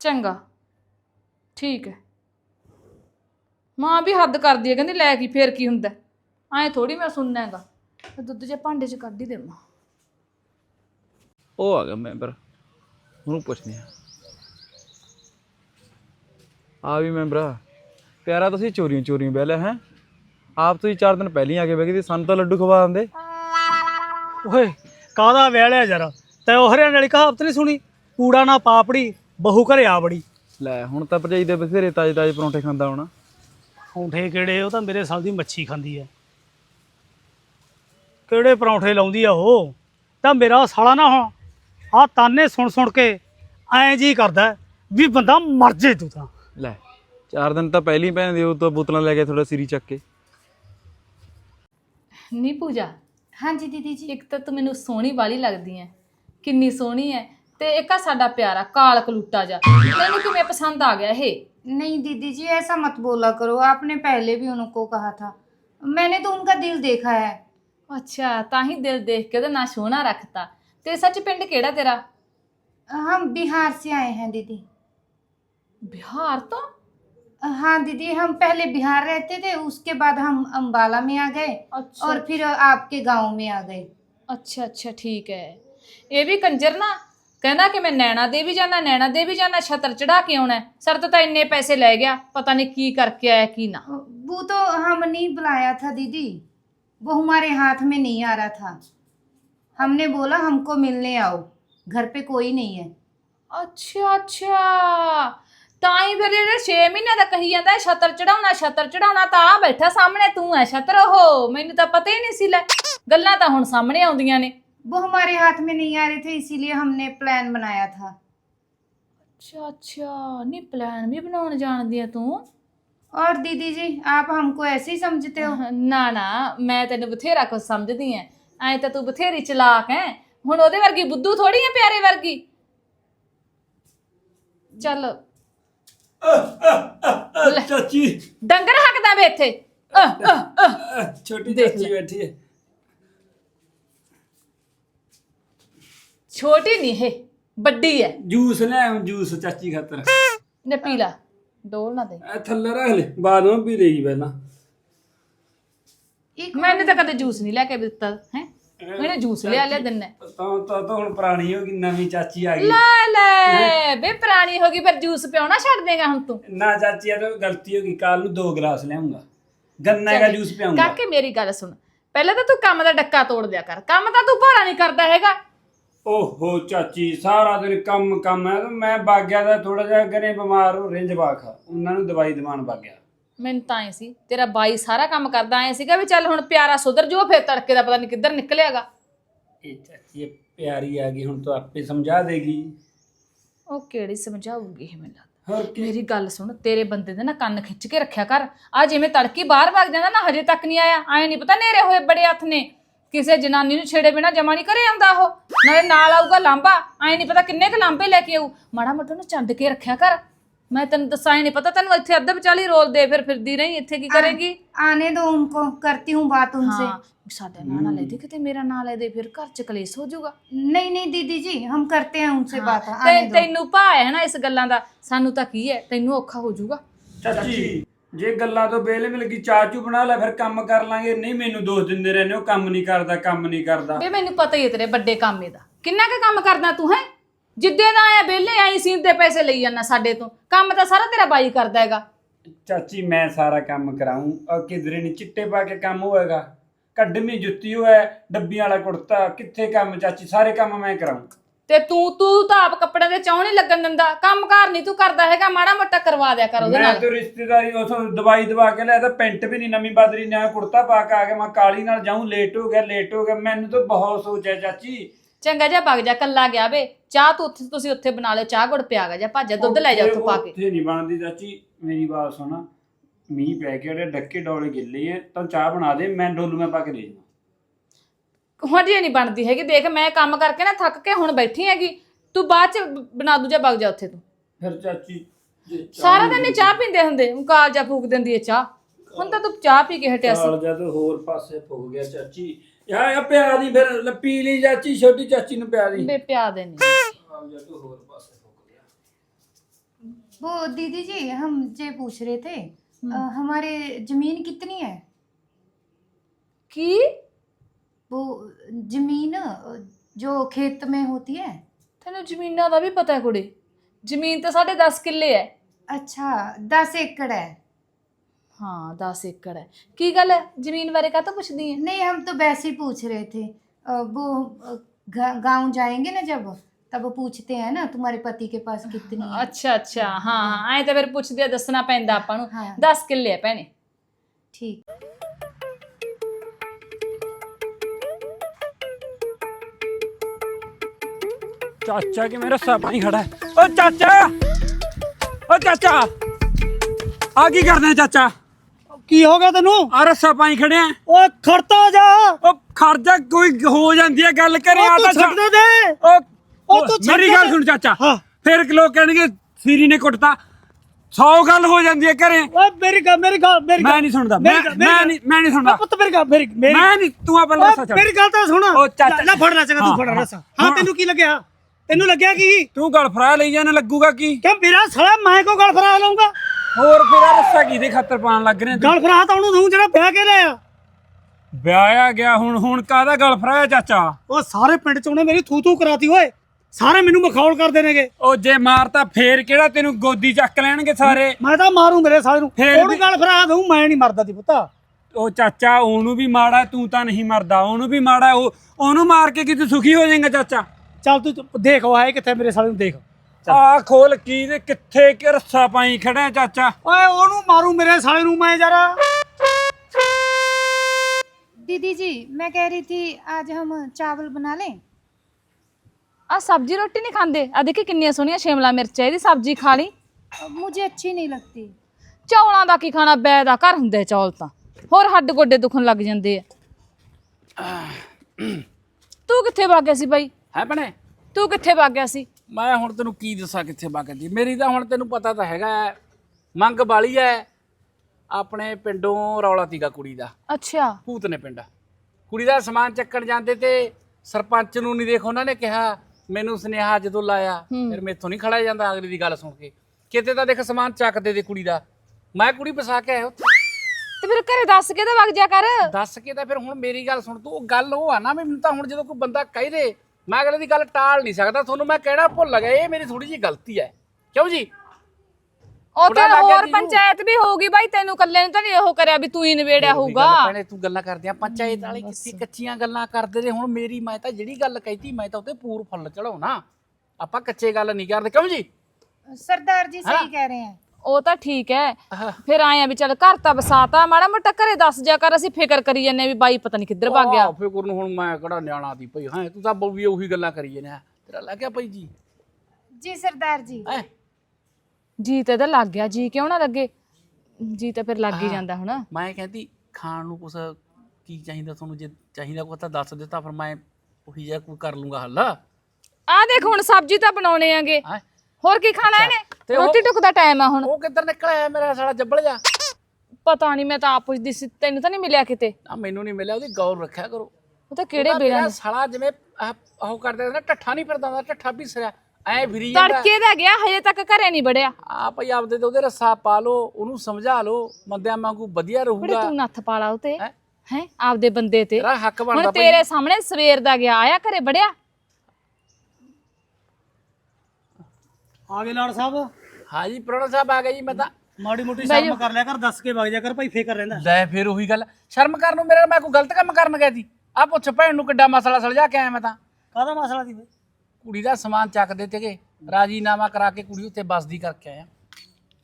ਚੰਗਾ। ਠੀਕ ਹੈ। ਮਾਂ ਵੀ ਹੱਦ ਕਰਦੀ ਹੈ ਕਹਿੰਦੀ ਲੈ ਕੀ ਫੇਰ ਕੀ ਹੁੰਦਾ? ਐ ਥੋੜੀ ਮੈਂ ਸੁਣਨਾ ਹੈਗਾ। ਦੁੱਧ ਜੇ ਭਾਂਡੇ 'ਚ ਕੱਢ ਹੀ ਦੇਵਾਂ। ਉਹ ਆ ਗਿਆ ਮੈਂਬਰ ਉਹਨੂੰ ਪੁੱਛਦੇ ਆ ਆ ਵੀ ਮੈਂਬਰਾ ਪਿਆਰਾ ਤੁਸੀਂ ਚੋਰੀਆਂ ਚੋਰੀਆਂ ਬਹਿ ਲਿਆ ਹੈ? ਆਪ ਤੁਸੀਂ 4 ਦਿਨ ਪਹਿਲਾਂ ਹੀ ਆ ਕੇ ਬਹਿ ਗਏ ਸੀ ਸਾਨੂੰ ਤਾਂ ਲੱਡੂ ਖਵਾ ਦਿੰਦੇ। ਓਏ ਕਾਹਦਾ ਵਿਆਹ ਲਿਆ ਯਾਰ? ਤੈ ਉਹ ਹਰਿਆਣੇ ਵਾਲੀ ਕਹਾਵਤ ਨਹੀਂ ਸੁਣੀ? ਕੂੜਾ ਨਾ ਪਾਪੜੀ ਬਹੂ ਘਰੇ ਆ ਬੜੀ ਲੈ ਹੁਣ ਤਾਂ ਭਰਜਾਈ ਦੇ ਬਥੇਰੇ ਤਾਜੇ ਤਾਜੇ ਪਰੌਂਠੇ ਖਾਂਦਾ ਹੋਣਾ। ਪਰੌਂਠੇ ਕਿਹੜੇ ਉਹ ਤਾਂ ਮੇਰੇ ਸਾਲ ਦੀ ਮੱਛੀ ਖਾਂਦੀ ਐ ਕਿਹੜੇ ਪਰੌਂਠੇ ਲਾਉਂਦੀ ਆ ਉਹ? ਤਾਂ ਮੇਰਾ ਸਾਲਾ ਨਾ ਹੁਣ ਆ ਤਾਨੇ ਸੁਣ ਸੁਣ ਕੇ ਐਂ ਜੀ ਕਰਦਾ ਵੀ ਬੰਦਾ ਮਰ ਜੇ ਤੂੰ ਤਾਂ। ਲੈ ਚਾਰ ਦਿਨ ਤਾਂ ਪਹਿਲੀ ਭੈਣ ਦੇ ਉਹ ਤਾਂ ਬੋਤਲਾਂ ਲੈ ਕੇ ਥੋੜਾ ਸਿਰੀ ਚੱਕ ਕੇ। ਨੀ ਪੂਜਾ ਹਾਂਜੀ ਦੀਦੀ ਜੀ। ਇੱਕ ਤਾਂ ਤੂੰ ਮੈਨੂੰ ਸੋਹਣੀ ਵਾਲੀ ਲੱਗਦੀ ਐ ਕਿੰਨੀ ਸੋਹਣੀ ਐ ਤੇ ਇੱਕ ਆ ਸਾਡਾ ਪਿਆਰਾ ਕਾਲ ਕਲੂਟਾ ਜਾ ਮੈਨੂੰ ਕਿਵੇਂ ਪਸੰਦ ਆ ਗਿਆ ਇਹ। नहीं दीदी जी ऐसा मत बोला करो आपने पहले भी उनको कहा था मैंने तो उनका दिल देखा है ਅੱਛਾ ਤਾਂ ਹੀ ਦਿਲ ਦੇਖ ਕੇ ਉਹਦਾ ਨਾਂ ਸੋਹਣਾ ਰੱਖਤਾ ਤੇ ਸੱਚ ਪਿੰਡ ਕਿਹੜਾ ਤੇਰਾ हम बिहार से आए हैं दीदी ਬਿਹਾਰ ਤੋਂ हाँ दीदी हम पहले बिहार रहते थे उसके बाद हम अम्बाला में आ गए ਅੱਛਾ और फिर आपके गांव में आ गए ਅੱਛਾ ਅੱਛਾ ਠੀਕ ਹੈ ਇਹ ਵੀ ਕੰਜਰ ਨਾ ਕਹਿੰਦਾ ਕਿ ਮੈਂ ਨੈਣਾ ਦੇਵੀ ਜਾਣਾ ਨੈਣਾ ਦੇਵੀ ਜਾਣਾ ਛਤਰ ਚੜਾ ਕੇ ਆਉਣਾ ਹੈ। ਸਰ ਤੋਂ ਤਾਂ ਇੰਨੇ ਪੈਸੇ ਲੈ ਗਿਆ ਪਤਾ ਨਹੀਂ ਕੀ ਕਰਕੇ ਆਇਆ ਕੀ ਨਾ वो तो हम नहीं बुलाया था दीदी वो हमारे हाथ में नहीं आ रहा था हमने बोला हमको मिलने आओ घर पे कोई नहीं है ਅੱਛਾ ਅੱਛਾ ਤਾਂ ਹੀ ਫਿਰ ਜਿਹੜੇ 6 ਮਹੀਨੇ ਦਾ ਕਹੀ ਜਾਂਦਾ ਛਤਰ ਚੜਾਉਣਾ ਛਤਰ ਚੜਾਉਣਾ ਤਾਂ ਆ ਬੈਠਾ ਸਾਹਮਣੇ ਤੂੰ ਐ ਛਤਰ ਉਹ ਮੈਨੂੰ ਤਾਂ ਪਤਾ ਹੀ ਨਹੀਂ ਸੀ ਲੈ ਗੱਲਾਂ ਤਾਂ ਹੁਣ ਸਾਹਮਣੇ ਆਉਂਦੀਆਂ ਨੇ वो हमारे हाथ में नहीं आ रहे थे इसीलिए हमने प्लान बनाया था ਅੱਛਾ ਅੱਛਾ ਨਹੀਂ ਪਲਾਨ ਵੀ ਬਣਾਉਣ ਜਾਣਦੀ ਆ ਤੂੰ और दीदी जी आप हमको ऐसे ही समझते हो ਨਾ ਨਾ ਮੈਂ ਤੈਨੂੰ ਬਥੇਰਾ ਕੁਝ ਸਮਝਦੀ ਐ ਐ ਤਾਂ ਤੂੰ ਬਥੇਰੀ ਚਲਾਕ ਐ ਹੁਣ ਉਹਦੇ ਵਰਗੀ ਬੁੱਧੂ ਥੋੜੀ ਐ ਪਿਆਰੇ ਵਰਗੀ ਚੱਲ ਲੈ। ਚਾਚੀ ਡੰਗਰ ਹੱਕਦਾ ਵੇ ਇੱਥੇ ਅਹ, ਅਹ, ਅਹ। ਅਹ, ਛੋਟੀ ਦੇਖ ਚਾਚੀ ਲੈ। ਬੈਠੀ ਹੈ ਛੋਟੀ ਨਹੀਂ ਇਹ ਵੱਡੀ ਐ ਜੂਸ ਲੈ ਜੂਸ ਚਾਚੀ ਖਾਤਰ। ਨੇ ਪੀ ਲਾ ਨਾ ਦੇ। ਇਹ ਥੱਲੇ ਰੱਖ ਲੈ ਬਾਅਦ ਵਿੱਚ ਪੀ ਲਈ ਪਹਿਲਾਂ। ਮੈਨੂੰ ਤਾਂ ਕਦੇ ਜੂਸ ਨਹੀਂ ਲੈ ਕੇ ਦਿੱਤਾ ਹੈ? ਇਹਨੇ ਜੂਸ ਲਿਆ ਲਿਆ ਦਿਨ ਨੇ ਤਾਂ ਤਾਂ ਤਾਂ ਹੁਣ ਪੁਰਾਣੀ ਹੋ ਗਈ ਨਵੀਂ ਚਾਚੀ ਆ ਗਈ। ਲੈ ਲੈ ਬੇ ਪੁਰਾਣੀ ਹੋ ਗਈ ਪਰ ਜੂਸ ਪਿਉਣਾ ਛੱਡ ਦੇਗਾ ਹੁਣ ਤੂੰ। ਨਾ ਚਾਚੀ ਇਹ ਤਾਂ ਗਲਤੀ ਹੋ ਗਈ ਕੱਲ ਨੂੰ ਦੋ ਗਲਾਸ ਲਿਆਉਂਗਾ ਗੰਨੇ ਦਾ ਜੂਸ ਪਿਆਉਂਗਾ ਕਾਕੇ ਮੇਰੀ ਗੱਲ ਸੁਣ। ਪਹਿਲਾਂ ਤਾਂ ਤੂੰ ਕੰਮ ਦਾ ਡੱਕਾ ਤੋੜ ਦਿਆ ਕਰ। ਕੰਮ ਤਾਂ ਤੂੰ ਭਾਰਾ ਨਹੀਂ ਕਰਦਾ ਹੈਗਾ। ਓਹੋ ਚਾਚੀ ਸਾਰਾ ਦਿਨ ਕੰਮ ਕੰਮ ਹੈ ਤੇ ਮੈਂ ਬਾਗਿਆ ਦਾ ਥੋੜਾ ਜਿਹਾ ਘਰੇ ਬਿਮਾਰ ਹੋ ਰਹੇ ਜਵਾਕ ਉਹਨਾਂ ਨੂੰ ਦਵਾਈ ਦਿਵਾਉਣ ਬਾਗਿਆ ਮੈਨੂੰ ਤਾਂ ਐ ਸੀ ਤੇਰਾ ਬਾਈ ਸਾਰਾ ਕੰਮ ਕਰਦਾ ਐ ਸੀਗਾ ਵੀ ਚੱਲ ਹੁਣ ਪਿਆਰਾ ਸੁਧਰ ਜੋ ਫਿਰ ਤੜਕੇ ਦਾ ਪਤਾ ਨਹੀਂ ਕਿੱਧਰ ਨਿਕਲਿਆਗਾ। ਇਹ ਚਾਚੀ ਇਹ ਪਿਆਰੀ ਆ ਗਈ ਹੁਣ ਤਾਂ ਆਪੇ ਸਮਝਾ ਦੇਗੀ। ਉਹ ਕਿਹੜੀ ਸਮਝਾਊਗੀ ਇਹ ਮੈਨੂੰ ਲੱਗਦਾ। ਹੋਰ ਕੀ? ਮੇਰੀ ਗੱਲ ਸੁਣ ਤੇਰੇ ਬੰਦੇ ਦੇ ਨਾ ਕੰਨ ਖਿੱਚ ਕੇ ਰੱਖਿਆ ਕਰ। ਆ ਜਿਵੇਂ ਤੜਕੀ ਬਾਹਰ ਵਗ ਜਾਂਦਾ ਨਾ ਹਜੇ ਤੱਕ ਨਹੀਂ ਆਇਆ ਐ ਨਹੀਂ ਪਤਾ ਨੇਰੇ ਹੋਏ ਬੜੇ ਹੱਥ ਨੇ। ਕਿਸੇ ਜਨਾਨੀ ਨੂੰ ਛੇੜੇ ਬਿਨਾ ਜਮਾ ਨਹੀਂ ਕਰੇ ਆਉਂਦਾ ਉਹ ਨਾਲੇ ਨਾਲ ਆਊਗਾ ਲਾਂਬਾ ਐ ਨਹੀਂ ਪਤਾ ਕਿੰਨੇ ਕੁ ਲਾਂਬੇ ਲੈ ਕੇ ਆਊ ਮਾੜਾ ਮੋਟਾ ਨੂੰ ਚੰਡ ਕੇ ਰੱਖਿਆ ਕਰ ਮੈਂ ਤੈਨੂੰ ਦੱਸਾਂ ਨਹੀਂ ਪਤਾ ਤੈਨੂੰ ਇੱਥੇ ਅੱਧੇ ਵਿਚਾਲੀ ਰੋਲ ਦੇ ਫਿਰ ਫਿਰਦੀ ਰਹੀ ਇੱਥੇ ਕੀ ਕਰੇਗੀ आने दो उनको करती हूँ बात उनसे ਹਾਂ ਸਾਡਾ ਨਾਂ ਨਾ ਲੈ ਦੇ ਕਿਤੇ ਮੇਰਾ ਨਾਂ ਲੈ ਦੇ ਫਿਰ ਘਰ ਚ ਕਲੇਸ਼ ਹੋ ਜਾਊਗਾ नहीं नहीं दीदी जी हम करते हैं उनसे बात ਤੇ आने दो ਤੈਨੂੰ ਭਾ ਹੈ ਨਾ ਇਸ ਗੱਲਾਂ ਦਾ ਸਾਨੂੰ ਤਾਂ ਕੀ ਹੈ ਤੈਨੂੰ ਔਖਾ ਹੋ ਜਾਊਗਾ ਚਾਚੀ ਜੇ ਗੱਲਾਂ ਤੋਂ ਵੇਲੇ ਮਿਲ ਗਈ ਚਾਹ ਚੂ ਬਣਾ ਲੈ ਫਿਰ ਕੰਮ ਕਰ ਲਾਂਗੇ। ਨਹੀਂ ਮੈਨੂੰ ਦੋਸ਼ ਦਿੰਦੇ ਰਹਿੰਦੇ ਉਹ ਕੰਮ ਨਹੀਂ ਕਰਦਾ ਕੰਮ ਨਹੀਂ ਕਰਦਾ। ਵੇ ਮੈਨੂੰ ਪਤਾ ਹੀ ਹੈ ਤੇਰੇ ਵੱਡੇ ਕਾਮੇ ਦਾ। ਕਿੰਨਾ ਕੁ ਕੰਮ ਕਰਦਾ ਤੂੰ ਹੈ? ਜਿੱਦੇ ਦਾ ਆਇਆ ਵਿਹਲੇ ਆਈ ਸੀਨ ਦੇ ਪੈਸੇ ਲਈ ਜਾਂਦਾ ਸਾਡੇ ਤੋਂ। ਕੰਮ ਤਾਂ ਸਾਰਾ ਤੇਰਾ ਬਾਈ ਕਰਦਾ ਹੈਗਾ। ਚਾਚੀ ਮੈਂ ਸਾਰਾ ਕੰਮ ਕਰਾਉਂ ਔਰ ਕਿਧਰੇ ਨਹੀਂ ਚਿੱਟੇ ਪਾ ਕੇ ਕੰਮ ਹੋਏਗਾ ਕੱਢਵੀਂ ਜੁੱਤੀ ਹੋਇਆ ਡੱਬੀਆਂ ਵਾਲਾ ਕੁੜਤਾ ਕਿੱਥੇ ਕੰਮ ਚਾਚੀ? ਸਾਰੇ ਕੰਮ ਮੈਂ ਕਰਾਉਂ ਤੇ ਤੂੰ ਤੂੰ ਤਾਂ ਆਪ ਕੱਪੜਿਆਂ ਦੇ ਚਾਹ ਨਹੀਂ ਲੱਗਣ ਦਿੰਦਾ। ਕੰਮ ਕਾਰ ਨਹੀਂ ਤੂੰ ਕਰਦਾ ਹੈਗਾ ਮਾੜਾ ਮੋਟਾ ਕਰਵਾ ਦਿਆ ਕਰ ਉਹਦੇ ਮੈਂ ਨਾਲ। ਤਾਂ ਰਿਸ਼ਤੇਦਾਰੀ ਉਥੋਂ ਦਵਾਈ ਦਵਾ ਕੇ ਲਿਆ ਤਾਂ ਪੈਂਟ ਵੀ ਨਹੀਂ ਨਵੀਂ ਬਦਲੀ ਨਾ ਕੁੜਤਾ ਪਾ ਕੇ ਆ ਗਿਆ। ਮੈਂ ਕਾਲੀ ਨਾਲ ਜਾਊਂ ਲੇਟ ਹੋ ਗਿਆ ਲੇਟ ਹੋ ਗਿਆ। ਮੈਨੂੰ ਤਾਂ ਬਹੁਤ ਸੋਚ ਹੈ ਚਾਚੀ। ਚੰਗਾ ਜਿਹਾ ਵਗ ਜਾ ਕੱਲਾ ਗਿਆ ਵੇ। ਚਾਹ ਤੂੰ ਉੱਥੇ ਤੁਸੀਂ ਉੱਥੇ ਬਣਾ ਲਿਓ ਚਾਹ ਗੁੜ ਪਿਆ ਗਾ ਜਾਂ ਭਾਜਾ ਦੁੱਧ ਲੈ ਜਾ ਉੱਥੋਂ ਪਾ ਕੇ। ਉੱਥੇ ਨਹੀਂ ਬਣਦੀ ਚਾਚੀ। ਮੇਰੀ ਬਾਤ ਸੁਣ। ਮੀਂਹ ਪੈ ਉਹਦੇ ਡੱਕੇ ਡੋਲੇ ਗਿੱਲੇ ਐ ਤਾਂ ਚਾਹ ਬਣਾ ਦੇ ਮੈਂ ਡੋਲੂ ਮੈਂ ਪਾ ਕੇ ਦੇ ਜਾਵਾਂ ਹਜੇ ਨਹੀਂ ਬਣਦੀ ਹੈਗੀ ਦੇਖ ਮੈਂ ਕੰਮ ਕਰਕੇ ਨਾ ਥੱਕ ਕੇ ਹੁਣ ਬੈਠੀ ਹੈਗੀ ਤੂੰ ਬਾਅਦ ਚ ਬ- ਬਣਾ ਦੂ ਜਾ ਵਗ ਜਾ ਉੱਥੇ ਤੂੰ ਫਿਰ ਚਾਚੀ ਜੇ ਚਾਹ ਸਾਰਾ ਦਿਨ ਨਹੀਂ ਚਾਹ ਪੀਂਦੇ ਹੁੰਦੇ ਮੁਕਾਲ ਜਾ ਫੂਕ ਦਿੰਦੀ ਹੈ ਚਾਹ ਹੁਣ ਤਾਂ ਤੂੰ ਚਾਹ ਪੀ ਕੇ ਹਟਿਆ ਸੀ ਸਾਲ ਜਾ ਤਾਂ ਹੋਰ ਪਾਸੇ ਫੁੱਕ ਗਿਆ ਚਾਚੀ ਯਾ ਯਾ ਪਿਆ ਦੀ ਫਿਰ ਲੈ ਪੀ ਲਈ ਚਾਚੀ ਛੋਟੀ ਚਾਚੀ ਨੂੰ ਪਿਆ ਦੀ ਬੇ ਪਿਆ ਦੇ ਨਹੀਂ ਸਾਲ ਜਾ ਤਾਂ ਹੋਰ ਪਾਸੇ ਫੁੱਕ ਗਿਆ वो दीदी जी हम ये पूछ रहे थे अ, हमारे जमीन कितनी है ਕੀ वो जमीन अ, जो खेत में होती है ਤੈਨੂੰ ਜ਼ਮੀਨਾਂ ਦਾ ਵੀ ਪਤਾ ਹੈ ਕੁੜੇ ਜ਼ਮੀਨ ਤਾਂ ਸਾਡੇ 10 ਕਿੱਲੇ ਹੈ अच्छा दस एकड़ है ਹਾਂ 10 ਏਕੜ ਹੈ ਕੀ ਗੱਲ ਹੈ ਜ਼ਮੀਨ ਬਾਰੇ ਕਾਹ ਤੋਂ ਪੁੱਛਦੀ ਹੈ नहीं हम तो वैसे ही पूछ रहे थे अ, वो गांव जाएंगे ना जब तब वो पूछते हैं ना तुम्हारे पति के पास कितनी है ਅੱਛਾ ਅੱਛਾ ਹਾਂ ਹਾਂ ਐ ਤਾਂ ਫਿਰ ਪੁੱਛਦੇ ਆ, ਦੱਸਣਾ ਪੈਂਦਾ ਆਪਾਂ ਨੂੰ ਹਾਂ 10 ਕਿੱਲੇ ਹੈ ਭੈਣੇ ठीक ਚਾਚਾ ਕਿ ਮੇਰਾ ਰੱਸਾ ਪਾਣੀ ਖੜਾ ਹੈ? ਓ ਚਾਚਾ! ਓ ਚਾਚਾ! ਆ ਕੀ ਕਰਦੇ ਆ ਚਾਚਾ? ਕੀ ਹੋ ਗਿਆ ਤੈਨੂੰ? ਆ ਰੱਸਾ ਪਾਣੀ ਖੜਿਆ ਓਏ ਖੜਤਾ ਜਾ। ਓ ਖਰਜਾ ਕੋਈ ਹੋ ਜਾਂਦੀ ਹੈ ਗੱਲ ਕਰੇ ਆ ਤਾਂ ਛੱਡ ਦੇ ਦੇ। ਓ ਉਹ ਤੂੰ ਛੱਡ ਮੇਰੀ। ਗੱਲ ਸੁਣ ਚਾਚਾ। ਹਾਂ। ਫਿਰ ਲੋਕ ਕਹਿਣਗੇ ਸੀਰੀ ਨੇ ਕੁੱਟਤਾ। 100 ਗੱਲ ਹੋ ਜਾਂਦੀ ਹੈ ਘਰੇ। ਓਏ ਮੇਰੀ ਗੱਲ ਮੇਰੀ ਗੱਲ ਮੇਰੀ ਮੈਂ ਗੱਲ- ਨਹੀਂ ਸੁਣਦਾ। ਮੇਰੀ ਮੈਂ ਗੱਲ- ਮੇਰੀ ਮੈਂ ਗੱਲ- ਨਹੀਂ ਮੈਂ ਨਹੀਂ ਸੁਣਦਾ। ਪੁੱਤ ਮੇਰੀ ਗੱਲ ਮੇਰੀ ਮੇਰੀ ਮੈਂ ਨਹੀਂ ਤੂੰ ਆ ਪਹਿਲਾਂ ਰੱਸਾ ਓਏ ਛੱਡ। ਮੇਰੀ ਗੱਲ ਤਾਂ ਸੁਣ। ਓ ਚਾਚਾ- ਲੈ ਫੜ ਲੈ ਚੰਗਾ ਤੂੰ ਹਾਂ, ਫੜ। ਰਸਾ। ਹਾਂ ਹਾਂ। ਤੈਨੂੰ ਕੀ ਲੱਗਿਆ? ਤੈਨੂੰ ਲੱਗਿਆ ਕੀ? ਤੂੰ ਗਲ ਫਰਾ ਲਈ ਜਾਣ ਲੱਗੂਗਾ ਕੀ? ਕਿ ਮੇਰਾ ਸਾਲਾ ਮੈਂ ਕੋ ਗਲ ਫਰਾ ਲਊਂਗਾ? ਹੋਰ ਫਿਰ ਆ ਰੱਸਾ ਕੀ ਦੇ ਖਾਤਰ ਪਾਣ ਲੱਗ ਰਹੇ ਤੂੰ? ਗਲ ਫਰਾ ਤਾਂ ਉਹਨੂੰ ਦਊਂ ਜਿਹੜਾ ਵਿਆਹ ਕੇ ਲਿਆ। ਵਿਆਹਿਆ ਗਿਆ ਹੁਣ ਹੁਣ ਕਾਹਦਾ ਗਲ ਫਰਾਇਆ ਚਾਚਾ? ਉਹ ਸਾਰੇ ਪਿੰਡ ਚ ਉਹਨੇ ਮੇਰੀ ਥੂ ਥੂ ਕਰਾਤੀ ਓਏ। ਸਾਰੇ ਮੈਨੂੰ ਮਖੌਲ ਕਰਦੇ ਨੇਗੇ। ਉਹ ਜੇ ਮਾਰਤਾ ਫੇਰ ਕਿਹੜਾ ਤੈਨੂੰ ਗੋਦੀ ਚੱਕ ਲੈਣਗੇ ਸਾਰੇ? ਮੈਂ ਤਾਂ ਮਾਰੂ ਮੇਰੇ ਸਾਲੇ ਨੂੰ। ਫੇਰ ਉਹਨੂੰ ਵੀ- ਗਲ ਫਰਾ ਦਊਂ ਮੈਂ ਨਹੀਂ ਮਰਦਾ ਦੀ ਪੁੱਤਾ। ਉਹ ਚਾਚਾ ਉਹਨੂੰ ਵੀ ਮਾੜਾ ਤੂੰ ਤਾਂ ਨਹੀਂ ਮਰਦਾ। ਉਹਨੂੰ ਵੀ ਮਾੜਾ ਉਹ ਉਹਨੂੰ ਮਾਰ ਕੇ ਕੀ ਤੂੰ ਸੁਖੀ ਹੋ ਜਾਏਗਾ ਚਾਚਾ? ਚੱਲ ਤੂੰ ਤੂੰ ਦੇਖ ਉਹ ਆਏ ਕਿੱਥੇ ਮੇਰੇ ਸਾਲੇ ਨੂੰ ਦੇਖ ਆ ਖੋਲ ਕੀ ਤੇ ਕਿੱਥੇ ਕਿ ਰੱਸਾ ਪਾਈ ਖੜਾ ਹੈ ਚਾਚਾ ਓਏ ਉਹਨੂੰ ਮਾਰੂ ਮੇਰੇ ਸਾਲੇ ਨੂੰ ਮੈਂ ਯਾਰ दीदी जी मैं कह रही थी आज हम चावल बना लें ਆ ਸਬਜ਼ੀ ਰੋਟੀ ਨਹੀਂ ਖਾਂਦੇ ਆ ਦੇਖੀ ਕਿੰਨੀਆਂ ਸੋਹਣੀਆਂ ਸ਼ਿਮਲਾ ਮਿਰਚ ਹੈ ਇਹਦੀ ਸਬਜ਼ੀ ਖਾ ਲਈ अब मुझे अच्छी नहीं लगती ਚੌਲਾਂ ਦਾ ਕੀ ਖਾਣਾ ਬੈ ਦਾ ਘਰ ਹੁੰਦੇ ਚੌਲ ਤਾਂ ਹੋਰ ਹੱਡ ਗੋਡੇ ਦੁਖਣ ਲੱਗ ਜਾਂਦੇ ਆ ਤੂੰ ਕਿੱਥੇ ਵਗ ਗਿਆ ਸੀ ਬਾਈ ਹੈ ਭੈਣੇ? ਤੂੰ ਕਿੱਥੇ ਵਗ ਗਿਆ ਸੀ? ਮੈਂ ਹੁਣ ਤੈਨੂੰ ਕੀ ਦੱਸਾਂ ਕਿੱਥੇ ਬਾਗਦੀ ਮੇਰੀ ਤਾਂ ਹੁਣ ਤੈਨੂੰ ਪਤਾ ਤਾਂ ਹੈਗਾ ਹੈ, ਮੰਗ ਬਾਲੀ ਹੈ। ਆਪਣੇ ਪਿੰਡੋਂ ਰੌਲਾ ਤੀਗਾ ਕੁੜੀ ਦਾ। ਅੱਛਾ। ਭੂਤ ਨੇ ਪਿੰਡ। ਕੁੜੀ ਦਾ ਸਮਾਨ ਚੱਕਣ ਜਾਂਦੇ ਤੇ ਸਰਪੰਚ ਨੂੰ ਨਹੀਂ ਦੇਖ ਉਹਨਾਂ ਨੇ ਕਿਹਾ। ਮੈਨੂੰ ਸੁਨੇਹਾ ਜਦੋਂ ਲਾਇਆ ਫਿਰ ਮੈਥੋਂ ਨਹੀਂ ਖੜਾ ਜਾਂਦਾ ਅਗਲੀ ਦੀ ਗੱਲ ਸੁਣ ਕੇ। ਕਿਤੇ ਤਾਂ ਦੇਖ ਸਮਾਨ ਚੱਕਦੇ ਦੇ ਕੁੜੀ ਦਾ। ਮੈਂ ਕੁੜੀ ਫਸਾ ਕੇ ਆਇਆ ਉੱਥੇ। ਤੇ ਫਿਰ ਘਰੇ ਦੱਸ ਕੇ ਤਾਂ ਵਗ ਜਾ ਕਰ। ਦੱਸ ਕੇ ਤਾਂ ਫਿਰ ਹੁਣ ਮੇਰੀ ਗੱਲ ਸੁਣ। ਤੂੰ ਉਹ ਗੱਲ ਉਹ ਆ ਨਾ ਵੀ ਮੈਨੂੰ ਤਾਂ ਹੁਣ ਜਦੋਂ ਕੋਈ ਬੰਦਾ ਕਹਿ ਦੇ ਮੈਂ ਅਗਲੇ ਦੀ ਗੱਲ ਟਾਲ ਨਹੀਂ ਸਕਦਾ ਤੁਹਾਨੂੰ ਮੈਂ ਕਹਿਣਾ ਭੁੱਲ ਗਿਆ ਇਹ ਮੇਰੀ ਥੋੜੀ ਜੀ ਗਲਤੀ ਹੈ। ਕਿਉਂ ਜੀ? ਉਧਰ ਹੋਰ ਪੰਚਾਇਤ ਵੀ ਹੋਊਗੀ ਬਾਈ ਤੈਨੂੰ ਇਕੱਲੇ ਨੂੰ ਤਾਂ ਨਹੀਂ ਉਹ ਕਰਿਆ ਵੀ ਤੂੰ ਹੀ ਨਿਬੇੜਿਆ ਹੋਊਗਾ। ਤੂੰ ਗੱਲਾਂ ਕਰਦੇ ਆ ਪੰਚਾਇਤ ਵਾਲੇ ਕਿੱਥੇ ਕੱਚੀਆਂ ਗੱਲਾਂ ਕਰਦੇ ਨੇ ਹੁਣ ਮੇਰੀ ਮੈਂ ਤਾਂ ਜਿਹੜੀ ਗੱਲ ਕਹਿਤੀ ਮੈਂ ਤਾਂ ਉਹਤੇ ਪੂਰ ਫੁੱਲ ਚੜਾਉਣਾ। ਆਪਾਂ ਕੱਚੇ ਗੱਲ ਨਹੀਂ ਕਰਦੇ ਕਿਉਂ ਜੀ? ਸਰਦਾਰ ਜੀ ਹਾਂ। ਸਹੀ ਕਹਿ ਰਹੇ ਆ। ਉਹ ਤਾਂ ਠੀਕ ਹੈ ਫਿਰ ਆਏ ਆ ਵੀ ਚਲ ਘਰ ਤਾਂ ਬਸਾਤਾ ਮਾੜਾ ਮੋਟਾ ਘਰੇ ਦੱਸ ਜਾ ਕਰ ਅਸੀਂ ਫਿਕਰ ਕਰੀ ਜੰਨੇ ਵੀ ਬਾਈ ਪਤਾ ਨਹੀਂ ਕਿੱਧਰ ਭੱਗ ਗਿਆ। ਆਹ ਫਿਕਰ ਨੂੰ ਹੁਣ ਮੈਂ ਕਿਹੜਾ ਨਿਆਣਾ ਦੀ ਭਈ ਹਾਂ ਤੂੰ ਤਾਂ ਬੋਵੀ ਉਹੀ ਗੱਲਾਂ ਕਰੀ ਜੰਨੇ ਤੇਰਾ ਲੱਗਿਆ ਭਈ ਜੀ? ਜੀ ਸਰਦਾਰ ਜੀ। ਜੀ ਤੇ ਇਹਦਾ ਲੱਗ ਗਿਆ ਜੀ ਕਿਉਂ ਨਾ ਲੱਗੇ? ਜੀ ਤਾਂ ਫਿਰ ਲੱਗ ਹੀ ਜਾਂਦਾ ਹੁਣ ਮੈਂ ਕਹਿੰਦੀ ਖਾਣ ਨੂੰ ਕੁਛ ਕੀ ਚਾਹੀਦਾ ਤੁਹਾਨੂੰ? ਜੇ ਚਾਹੀਦਾ ਕੁਛ ਤਾਂ ਦੱਸ ਦਿਓ ਤਾਂ ਫਿਰ ਮੈਂ ਉਹੀ ਜਿਹਾ ਕੋਈ ਕਰ ਲੂੰਗਾ ਹੱਲ। ਆ ਦੇਖ ਹੁਣ ਸਬਜ਼ੀ ਤਾਂ ਬਣਾਉਣੇ ਆਂਗੇ। ਹੈਂ? ਹੋਰ ਕੀ ਖਾਣਾ ਇਹਨੇ? ਤੇ ਉਹ- ਰੋਟੀ ਟੁੱਕ ਦਾ ਟਾਈਮ ਆ ਹੁਣ। ਉਹ ਕਿੱਧਰ ਨਿਕਲਿਆ ਮੇਰਾ ਸਾਲਾ ਜੱਬਲ ਜਾ ਪਤਾ ਨਹੀਂ ਮੈਂ ਤਾਂ ਆਪ ਪੁੱਛਦੀ ਸੀ ਤੈਨੂੰ ਤਾਂ ਨਹੀਂ ਮਿਲਿਆ ਕਿਤੇ? ਆ ਮੈਨੂੰ ਨਹੀਂ ਮਿਲਿਆ ਉਹਦੀ ਗੌਰ ਰੱਖਿਆ ਕਰੋ। ਉਹ ਤਾਂ ਕਿਹੜੇ ਬੇੜਾਂ ਮੇਰਾ ਸਾਲਾ ਜਿਵੇਂ ਆਹ ਉਹ ਕਰਦੇ ਨਾ ਠੱਠਾ ਨਹੀਂ ਫਿਰਦਾ ਹੁੰਦਾ ਠੱਠਾ ਪਿਸਰਿਆ ਐ ਫਿਰੀ ਜਾਂਦਾ। ਤੜਕੇ ਦਾ ਗਿਆ ਹਜੇ ਤੱਕ ਘਰੇ ਨਹੀਂ ਵੜਿਆ। ਆ ਭਈ ਆਪਦੇ ਤੇ ਉਹਦੇ ਰੱਸਾ ਪਾ ਲਓ ਉਹਨੂੰ ਸਮਝਾ ਲਓ ਬੰਦਿਆਂ ਵਾਂਗੂ ਵਧੀਆ ਬੜੇ ਰਹੂਗਾ ਤੂੰ ਨੱਥ ਪਾਲਾ ਉਤੇ ਹੈਂ? ਹੈ? ਆਪਦੇ ਬੰਦੇ ਤੇ। ਤੇਰਾ ਹੱਕ ਬਣਦਾ ਹੁਣ ਭਈ। ਤੇਰੇ ਸਾਹਮਣੇ ਸਵੇਰ ਦਾ ਗਿਆ ਆਇਆ ਘਰੇ ਵੜਿਆ? ਆ ਗਏ ਲਾੜ ਸਾਹਿਬ। ਹਾਂ ਜੀ ਪ੍ਰੋਣਾ ਸਾਹਿਬ ਆ ਗਏ ਜੀ ਮੈਂ ਤਾਂ ਮਾੜੀ ਮੋਟੀ ਸ਼ਰਮ ਕਰ ਲਿਆ ਕਰ ਦੱਸ ਕੇ ਵਗ ਜਾ ਕਰ ਭਾਈ ਫੇਕਰ ਰਹਿੰਦਾ। ਲੈ ਫਿਰ ਉਹੀ ਗੱਲ। ਸ਼ਰਮ ਕਰਨ ਨੂੰ ਮੇਰਾ ਮੈਂ ਕੋਈ ਗਲਤ ਕੰਮ ਕਰਨ ਗਿਆ ਸੀ ਆ ਪੁੱਛ ਭੈਣ ਨੂੰ ਕਿੱਡਾ ਮਸਲਾ ਸੁਲਝਾ ਕੇ ਆਇਆ ਮੈਂ ਤਾਂ। ਕਾਹਦਾ ਮਸਲਾ ਦੀ ਬਈ? ਕੁੜੀ ਦਾ ਸਮਾਨ ਚੱਕਦੇ ਤੇਗੇ ਰਾਜੀਨਾਮਾ ਕਰਾ ਕੇ ਕੁੜੀ ਉੱਤੇ ਬਸਦੀ ਕਰਕੇ ਆਇਆ।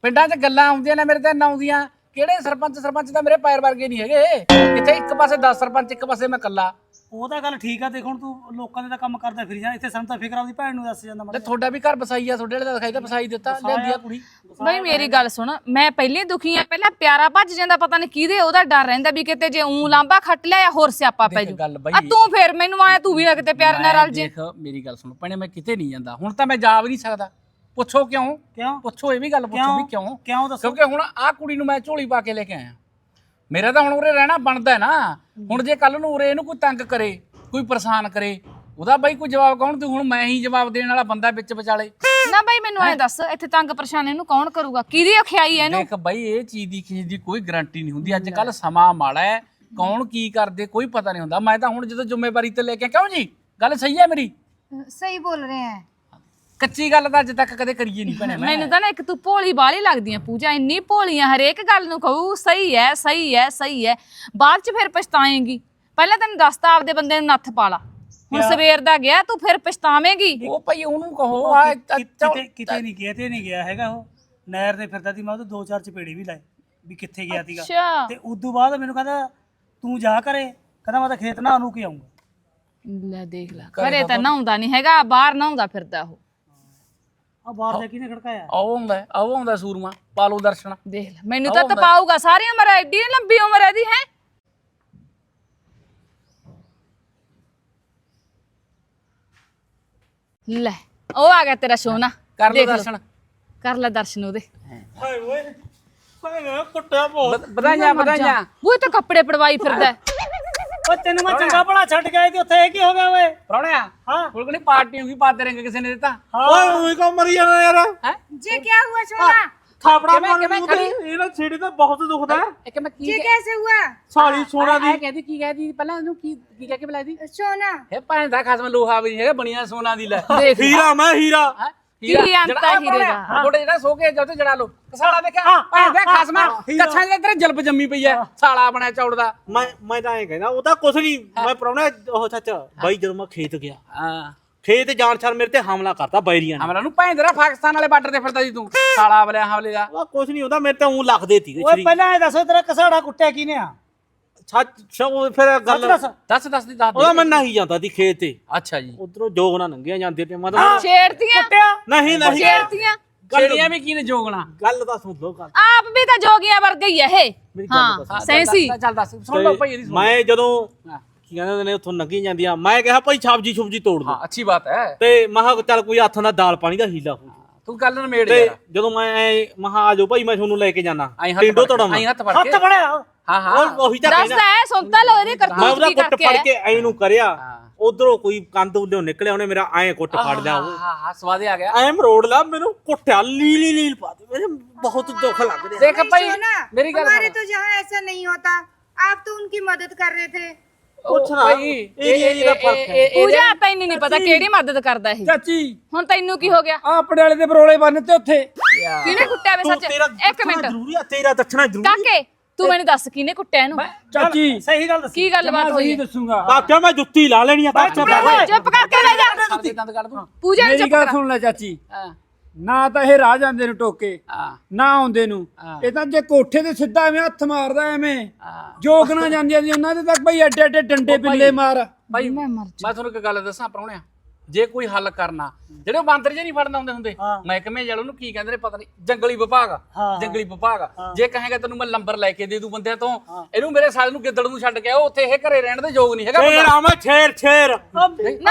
ਪਿੰਡਾਂ 'ਚ ਗੱਲਾਂ ਆਉਂਦੀਆਂ ਨੇ ਮੇਰੇ ਤੇ ਨਾ ਆਉਂਦੀਆਂ। ਕਿਹੜੇ ਸਰਪੰਚ ਸਰਪੰਚ ਤਾਂ ਮੇਰੇ ਪੈਰ ਵਰਗੇ ਨਹੀਂ ਹੈਗੇ। ਕਿੱਥੇ ਇੱਕ ਪਾਸੇ 10 ਸਰਪੰਚ ਇੱਕ ਪਾਸੇ ਮੈਂ ਇਕੱਲਾ। ਉਹ ਤਾਂ ਗੱਲ ਠੀਕ ਆ ਦੇਖ ਹੁਣ ਤੂੰ ਲੋਕਾਂ ਦੇ ਤਾਂ ਕੰਮ ਕਰਦਾ ਫਿਰ ਜਾ ਇੱਥੇ ਸਾਨੂੰ ਤਾਂ ਫਿਕਰ ਆਪਦੀ ਭੈਣ ਨੂੰ ਦੱਸ ਜਾਂਦਾ ਤੇ ਮਾੜਾ ਤੁਹਾਡਾ ਵੀ ਘਰ ਬਸਾਈ ਆ ਤੁਹਾਡੇ ਵਾਲੇ ਦਾ ਦਿਖਾਈ ਤਾਂ ਬਸਾਈ ਦਿੱਤਾ ਲਿਆਂਦੀ ਆ ਕੁੜੀ। ਬਈ ਮੇਰੀ ਗੱਲ ਸੁਣ ਮੈਂ ਪਹਿਲੇ ਦੁਖੀ ਆ ਪਹਿਲਾਂ ਪਿਆਰਾ ਭੱਜ ਜਾਂਦਾ ਪਤਾ ਨਹੀਂ ਕਿਹਦੇ ਉਹਦਾ ਡਰ ਰਹਿੰਦਾ ਵੀ ਕਿਤੇ ਜੇ ਊਂ ਲਾਂਬਾ ਖੱਟ ਲਿਆ ਜਾਂ ਹੋਰ ਸਿਆਪਾ ਪੈ ਦੇਖ ਜੂ। ਗੱਲ ਬਈ। ਆ ਤੂੰ ਫੇਰ ਮੈਨੂੰ ਆਇਆ ਤੂੰ ਵੀ ਨਾ ਕਿਤੇ ਪਿਆਰ ਨਾਲ ਰਲ ਜੇ। ਦੇਖ ਮੇਰੀ ਗੱਲ ਸੁਣ ਭੈਣੇ ਮੈਂ ਕਿਤੇ ਨਹੀਂ ਜਾਂਦਾ। ਹੁਣ ਤਾਂ ਮੈਂ ਜਾ ਵੀ ਨਹੀਂ ਸਕਦਾ। ਪੁੱਛੋ ਕਿਉਂ? ਕਿਉਂ? ਪੁੱਛੋ ਇਹ ਵੀ ਗੱਲ ਪੁੱਛੋ ਵੀ ਕਿਉਂ? ਕਿਉਂ ਦੱਸੋ? ਕਿਉਂਕਿ ਹੁਣ ਆਹ ਕੁੜੀ ਨੂੰ ਮੈਂ ਝੋਲੀ ਪਾ ਕੇ ਲੈ ਕੇ ਆਇਆ। ਮੇਰਾ ਤਾਂ ਹੁਣ ਉਰੇ ਰਹਿਣਾ ਬਣਦਾ ਹੈ ਨਾ। ਹੁਣ ਜੇ ਕੱਲ ਨੂੰ ਉਰੇ ਇਹਨੂੰ ਕੋਈ ਤੰਗ ਕਰੇ ਕੋਈ ਪਰੇਸ਼ਾਨ ਕਰੇ ਉਹਦਾ ਬਾਈ ਕੋਈ ਜਵਾਬ ਕੌਣ ਤੂੰ ਹੁਣ ਮੈਂ ਹੀ ਜਵਾਬ ਦੇਣ ਵਾਲਾ ਬੰਦਾ ਵਿੱਚ ਵਿਚਾਲੇ। ਨਾ ਬਾਈ ਮੈਨੂੰ ਐ ਦੱਸ ਇੱਥੇ ਤੰਗ ਪਰੇਸ਼ਾਨੀ ਇਹਨੂੰ ਕੌਣ ਕਰੂਗਾ? ਕਿਹਦੀ ਅਖਿਆਈ ਐ ਇਹਨੂੰ? ਦੇਖ ਬਾਈ ਇਹ ਚੀਜ਼ ਦੀ ਕਿਸੇ ਦੀ ਕੋਈ ਗਾਰੰਟੀ ਨਹੀਂ ਹੁੰਦੀ। ਅੱਜ ਕੱਲ ਸਮਾਂ ਮਾੜਾ ਹੈ ਕੌਣ ਕੀ ਕਰਦੇ ਕੋਈ ਪਤਾ ਨਹੀਂ ਹੁੰਦਾ। ਮੈਂ ਤਾਂ ਹੁਣ ਜਦੋਂ ਜ਼ਿੰਮੇਵਾਰੀ ਤੇ ਲੈ ਕੇ ਕਿਉਂ ਜੀ? ਗੱਲ ਸਹੀ ਹੈ ਮੇਰੀ? ਸਹੀ ਬੋਲ ਰਹੇ ਆ ਕੱਚੀ ਗੱਲ ਤਾਂ ਅੱਜ ਤੱਕ ਕਦੇ ਕਰੀਏ ਨਹੀਂ ਭੈਣੇ ਮੈਂ। ਮੈਨੂੰ ਤਾਂ ਨਾ ਇੱਕ ਤੂੰ ਭੋਲੀ ਬਾਲੀ ਲੱਗਦੀ ਆ ਪੂਜਾ ਇੰਨੀ ਭੋਲੀ ਆ ਹਰੇਕ ਗੱਲ ਨੂੰ ਕਹੂ ਸਹੀ ਐ ਸਹੀ ਐ ਸਹੀ ਐ। ਬਾਅਦ ਚ ਫਿਰ ਪਛਤਾਏਂਗੀ। ਪਹਿਲਾਂ ਤੈਨੂੰ ਦੱਸਤਾ ਆਪਦੇ ਬੰਦੇ ਨੂੰ ਨੱਥ ਪਾ ਲਾ। ਹੁਣ ਸਵੇਰ ਦਾ ਗਿਆ ਤੂੰ ਫਿਰ ਪਛਤਾਵੇਂਗੀ। ਉਹ ਭਾਈ ਉਹਨੂੰ ਕਹੋ ਆ ਕਿਤੇ ਕਿਤੇ ਨਹੀਂ ਗਿਆ ਤੇ ਨਹੀਂ ਗਿਆ ਹੈਗਾ ਉਹ। ਨਹਿਰ ਦੇ ਫਿਰਦਾ ਸੀ ਮੈਂ ਉਹਦੇ ਦੋ ਚਾਰ ਚਪੇੜੇ ਵੀ ਲਾਏ ਵੀ ਕਿੱਥੇ ਗਿਆ ਸੀਗਾ। ਅੱਛਾ। ਤੇ ਉਦੋਂ ਬਾਅਦ ਮੈਨੂੰ ਕਹਿੰਦਾ ਤੂੰ ਜਾ ਕਰੇ ਕਹਿੰਦਾ ਮੈਂ ਤਾਂ ਖੇਤ ਨਹਾ ਨੂੰ ਕੇ ਆਉਂਗਾ ਲੈ ਦੇਖ ਲੈ ਘਰੇ ਤਾਂ ਨਹਾਉਂਦਾ ਨਹੀਂ ਹੈਗਾ ਬਾਹਰ ਨਹਾਉਂਦਾ ਫਿਰਦਾ ਉਹ। ਆ ਬਾਹਰ ਜਾ ਕਿਹਨੇ ਖੜਕਾਇਆ? ਆਓ ਆਉਂਦਾ ਹੈ, ਆਓ ਆਉਂਦਾ ਸੂਰਮਾ ਪਾਲੋ ਦਰਸ਼ਨ। ਦੇਖ ਲੈ ਮੈਨੂੰ ਤਾਂ ਤਪਾਊਗਾ ਸਾਰੀ ਉਮਰ ਐਡੀ ਲੰਬੀ ਉਮਰ ਇਹਦੀ ਹੈ? ਲੈ ਉਹ ਆ ਗਿਆ ਤੇਰਾ ਸੋਨਾ। ਕਰ ਲੋ। ਦਰਸ਼ਨ। ਕਰ ਲੈ ਦਰਸ਼ਨ ਉਹਦੇ। ਹਾਏ ਓਏ ਹਾਏ ਕੁੱਟਿਆ ਬਹੁਤ। ਵਧ- ਵਧਾਈਆਂ ਵਧਾਈਆਂ। ਉਹ ਤਾਂ ਕੱਪੜੇ ਪੜਵਾਈ ਫਿਰਦਾ ਹੈ। ਓ ਤੈਨੂੰ ਮੈਂ ਚੰਗਾ ਭਲਾ ਛੱਡ ਗਿਆ ਤੇ ਉੱਥੇ ਇਹ ਕੀ ਹੋ ਗਿਆ ਓਏ? ਪਰੌਣਿਆ ਹਾਂ। ਕੋਲ ਕੋਣੀ ਪਾਰਟੀ ਹੋਗੀ ਪਾ ਦੇਣਗੇ ਕਿਸੇ ਨੇ ਦਿੱਤਾ। ਓਏ ਉਹੀ ਕੋ ਮਰੀ ਜਾਣਾ ਯਾਰ। ਹੈ? ਜੇ ਕੀ ਹੁਆ ਛੋਰਾ ਥਾਪੜਾ ਮਾਰ ਨੂੰ ਤੇ ਇਹਦਾ ਛੇੜੀ ਤਾਂ ਬਹੁਤ ਦੁਖਦਾ। ਹੈ ਮੈਂ ਕੀ ਜੀ ਕੈਸੇ ਹੁਆ ਸਾਲੀ ਸੋਨਾ ਦੀ। ਕਹਿੰਦੀ ਕੀ ਕਹਿੰਦੀ ਪਹਿਲਾਂ ਇਹਨੂੰ ਕੀ ਕੀ ਕਹਿ ਕੇ ਬੁਲਾਈ ਦੀ ਸੋਨਾ ਹੈ ਭਾਂਦਾ ਖਾਸ ਲੋਹਾ ਵੀ ਹੈਗਾ ਬਣਿਆ ਸੋਨਾ ਦੀ ਲੈ। ਹੀਰਾ ਮੈਂ ਹੀਰਾ। ਕੀ ਅੰਤ ਆ ਹੀਰੇ ਦਾ? ਥੋੜੇ ਜਿਹੜਾ ਸੋ ਕੇ ਜੋਤੇ ਜੜਾ ਲੋ ਕਸਾਲਾ ਦੇਖਿਆ ਭੈਣ ਦਾ ਖਸਮਾ। ਕੱਛਾਂ ਦੇ ਤੇਰੇ ਜਲਬ ਜੰਮੀ ਪਈ ਐ। ਸਾਲਾ ਬਣਿਆ ਚੌੜਦਾ ਮੈਂ ਮੈਂ ਤਾਂ ਐਂ ਕਹਿੰਦਾ ਉਹ ਤਾਂ ਕੁਛ ਨਹੀਂ। ਮੈਂ ਪ੍ਰਾਹੁਣਾ ਉਹ ਸੱਚ ਬਾਈ ਜਦੋਂ ਮੈਂ ਖੇਤ ਗਿਆ ਹਾਂ। ਖੇਤ ਜਾਣ ਛਾਰ ਮੇਰੇ ਤੇ ਹਮਲਾ ਕਰਤਾ ਬੈਰੀਆਂ ਨੇ। ਹਮਲਾ ਨੂੰ ਤੇਰਾ ਪਾਕਿਸਤਾਨ ਵਾਲੇ ਬਾਰਡਰ ਤੇ ਫਿਰਦਾ ਸੀ ਤੂੰ। ਸਾਲਾ ਬਲਿਆ ਹਮਲੇ ਦਾ। ਉਹ ਕੁਛ ਨਹੀਂ ਹੁੰਦਾ ਮੇਰੇ ਤੇ ਉਂ ਲੱਖਦੇ ਤੀ ਓਏ ਪਹਿਲਾਂ ਇਹ ਦੱਸੋ ਤੇਰਾ ਕਸਾੜਾ ਕੁੱਟਿਆ ਕਿਨੇ ਆ? ਸੱਚ ਸੋ ਫਿਰ ਸੱਚ ਗੱਲ ਦੱਸ। ਦੱਸ ਦੱਸ ਦੀ ਦੱਸ ਉਹਦਾ ਦੇ। ਮੈਂ ਨਹੀਂ ਜਾਂਦਾ ਸੀ ਖੇਤ ਤੇ। ਅੱਛਾ ਜੀ। ਉਧਰੋਂ ਜੋਗ ਨਾ ਲੰਘਿਆ ਜਾਂਦੇ ਤੇ ਮੈਂ ਤਾਂ ਛੇੜਤੀਆਂ। ਕੁੱਟਿਆ। ਨਹੀਂ ਨਹੀਂ। ਛੇੜਤੀਆਂ। ਛੇੜੀਆਂ ਵੀ ਕੀ ਨੇ ਜੋਗਣਾ? ਗੱਲ ਤਾਂ ਸੁਣ ਲਓ ਗੱਲ। ਆਪ ਵੀ ਤਾਂ ਜੋਗੀਆਂ ਵਰਗਾ ਹੀ ਹੈ ਇਹ। ਮੇਰੀ ਗੱਲ ਹਾਂ। ਸੈਂਸੀ ਚੱਲ- ਦੱਸ। ਸੁਣ ਲਓ ਭਾਈ ਇਹਦੀ ਸੁਣ ਮੈਂ ਜਦੋਂ ਹਾਂ। ਕੀ ਕਹਿੰਦੇ ਨੇ ਉੱਥੋਂ ਲੰਘੀ ਜਾਂਦੀਆਂ ਮੈਂ ਕਿਹਾ ਭਾਈ ਸਬਜੀ ਸੁਬਜੀ ਤੋੜ ਦੋ। ਹਾਂ ਅੱਛੀ ਬਾਤ ਹੈ। ਤੇ ਮਹਾ ਚੱਲ ਕੋਈ ਹੱਥਾਂ ਦਾ ਦਾਲ ਪਾਣੀ ਦਾ ਹੀਲਾ ਹੋ ਤੂੰ ਗੱਲ ਨਮੇੜ ਤੇ ਯਾਰ। ਜਦੋਂ ਮੈਂ ਮਹਾ ਆਜੋ ਭਾਈ ਮੈਂ ਤੁਹਾਨੂੰ ਲੈ ਕੇ ਜਾਣਾ ਆਈ ਹੱਥ ਟਿੰਡੋ ਫੜ ਕੇ ਤੋੜਾਂ ਆਈ ਹੱਥ ਫੜ ਹੱਥ ਫੜਿਆ। ਹਾਂ ਹਾਂ ਉਹ ਉਹੀ ਤਾਂ ਦੱਸਦਾ ਕਹਿਣਾ ਹੈ ਸੁਣਤਾ ਲੋ ਇਹਦੇ ਮੈਂ ਕਰਤੂਤ ਉਹਦਾ ਕੀ ਕੁੱਟ ਕਰਕੇ ਫੜ ਆਇਆ। ਕੇ ਐ ਨੂੰ ਕਰਿਆ ਹਾਂ। ਉਧਰੋਂ ਕੋਈ ਕੰਦ ਉਧਰੋਂ ਨਿਕਲਿਆ ਉਹਨੇ ਮੇਰਾ ਐ ਕੁੱਟ ਫੜ ਲਿਆ ਉਹ ਹਾਂ ਹਾਂ ਸਵਾਦ ਆ ਗਿਆ ਐ ਮਰੋੜ ਲਾ ਮੈਨੂੰ ਕੁੱਟਿਆ ਲੀਲੀ ਲੀਲ ਪਾ ਦੇ ਮੇਰੇ ਬਹੁਤ ਦੁੱਖ ਲੱਗ ਰਿਹਾ ਦੇਖ ਭਾਈ सोना ਮੇਰੀ ਗੱਲ हमारे ਸੁਣ। तो जहाँ ऐसा नहीं होता आप तो उनकी मदद कर रहे थे ਕੁਛ ਨਾ ਭਾਈ ਇਹ ਇਹ ਦਾ ਫਰਕ ਹੈ ਪੂਜਾ ਤੈਨੂੰ ਨਹੀਂ ਪਤਾ ਕਿਹੜੀ ਮਦਦ ਕਰਦਾ ਇਹ ਚਾਚੀ ਹੁਣ ਤੈਨੂੰ ਕੀ ਹੋ ਗਿਆ ਆਪਣੇ ਵਾਲੇ ਦੇ ਬਰੋਲੇ ਬੰਨ ਤੇ ਉੱਥੇ ਕਿਹਨੇ ਕੁੱਟਿਆ ਵੇ ਤੂੰ ਸੱਚ ਤੇਰਾ ਇੱਕ ਦੱਸਣਾ ਮਿੰਟ ਜ਼ਰੂਰੀ ਆ ਤੇਰਾ ਦੱਸਣਾ ਜ਼ਰੂਰੀ ਕਾਕੇ ਤੂੰ ਮੈਨੂੰ ਦੱਸ ਕਿਹਨੇ ਕੁੱਟਿਆ ਇਹਨੂੰ? ਚਾਚੀ ਸਹੀ ਗੱਲ ਦੱਸੀ। ਕੀ ਗੱਲਬਾਤ ਹੋਈ ਸਹੀ ਹੈ? ਦੱਸੂਗਾ। ਕਾਕਿਆ ਮੈਂ ਜੁੱਤੀ ਲਾ ਲੈਣੀ ਆ ਓਏ, ਚੁੱਪ ਕਰਕੇ ਰਹਿ ਜਾ। ਦੰਦ ਦੰਦ ਕੱਢ ਦੂੰ। ਪੂਜਾ ਨੂੰ ਮੇਰੀ ਚੁੱਪ ਗੱਲ ਕਰ। ਸੁਣ ਲੈ ਚਾਚੀ। ਹਾਂ। ਨਾ ਤਾਂ ਇਹ ਰਾਹ ਜਾਂਦੇ ਨੂੰ ਟੋਕੇ ਹਾਂ। ਨਾ ਆਉਂਦੇ ਨੂੰ। ਹਾਂ। ਇਹ ਤਾਂ ਜੇ ਕੋਠੇ ਤੇ ਸਿੱਧਾ ਐਵੇਂ ਹੱਥ ਮਾਰਦਾ ਐਵੇਂ। ਹਾਂ। ਜੋਗਣਾ ਜਾਂਦੀਆਂ ਸੀ ਉਹਨਾਂ ਦੇ ਤੱਕ ਬਈ ਐਡੇ ਐਡੇ ਡੰਡੇ ਬਿੱਲੇ ਮਾਰ। ਭਾਈ ਮੈਂ ਤੁਹਾਨੂੰ ਇੱਕ ਗੱਲ ਦੱਸਾਂ ਪ੍ਰਾਹੁਣਿਆ ਜੇ ਕੋਈ ਹੱਲ ਕਰਨਾ। ਜਿਹੜੇ ਉਹ ਬਾਂਦਰ ਜੇ ਨਹੀਂ ਫੜਨ ਆਉਂਦੇ ਹੁੰਦੇ ਮਹਿਕਮੇ ਜਲ ਉਹਨੂੰ ਕੀ ਕਹਿੰਦੇ ਨੇ ਪਤਾ ਨਹੀਂ ਜੰਗਲੀ ਵਿਭਾਗ ਜੰਗਲੀ ਵਿਭਾਗ ਜੇ ਕਹੇਗਾ ਤੈਨੂੰ ਮੈਂ ਲੰਬਰ ਲੈ ਕੇ ਦੇ ਦੂੰ ਬੰਦਿਆਂ ਤੋਂ ਇਹਨੂੰ ਮੇਰੇ ਸਾਲੇ ਨੂੰ ਗਿੱਦੜ ਨੂੰ ਛੱਡ ਕੇ ਆਓ ਉੱਥੇ ਇਹ ਘਰੇ ਰਹਿਣ ਦੇ ਯੋਗ ਨਹੀਂ ਹੈਗਾ ਛੇਰ ਬੰਦਾ। ਆ ਮੈਂ ਛੇਰ ਛੇਰ ਨਾ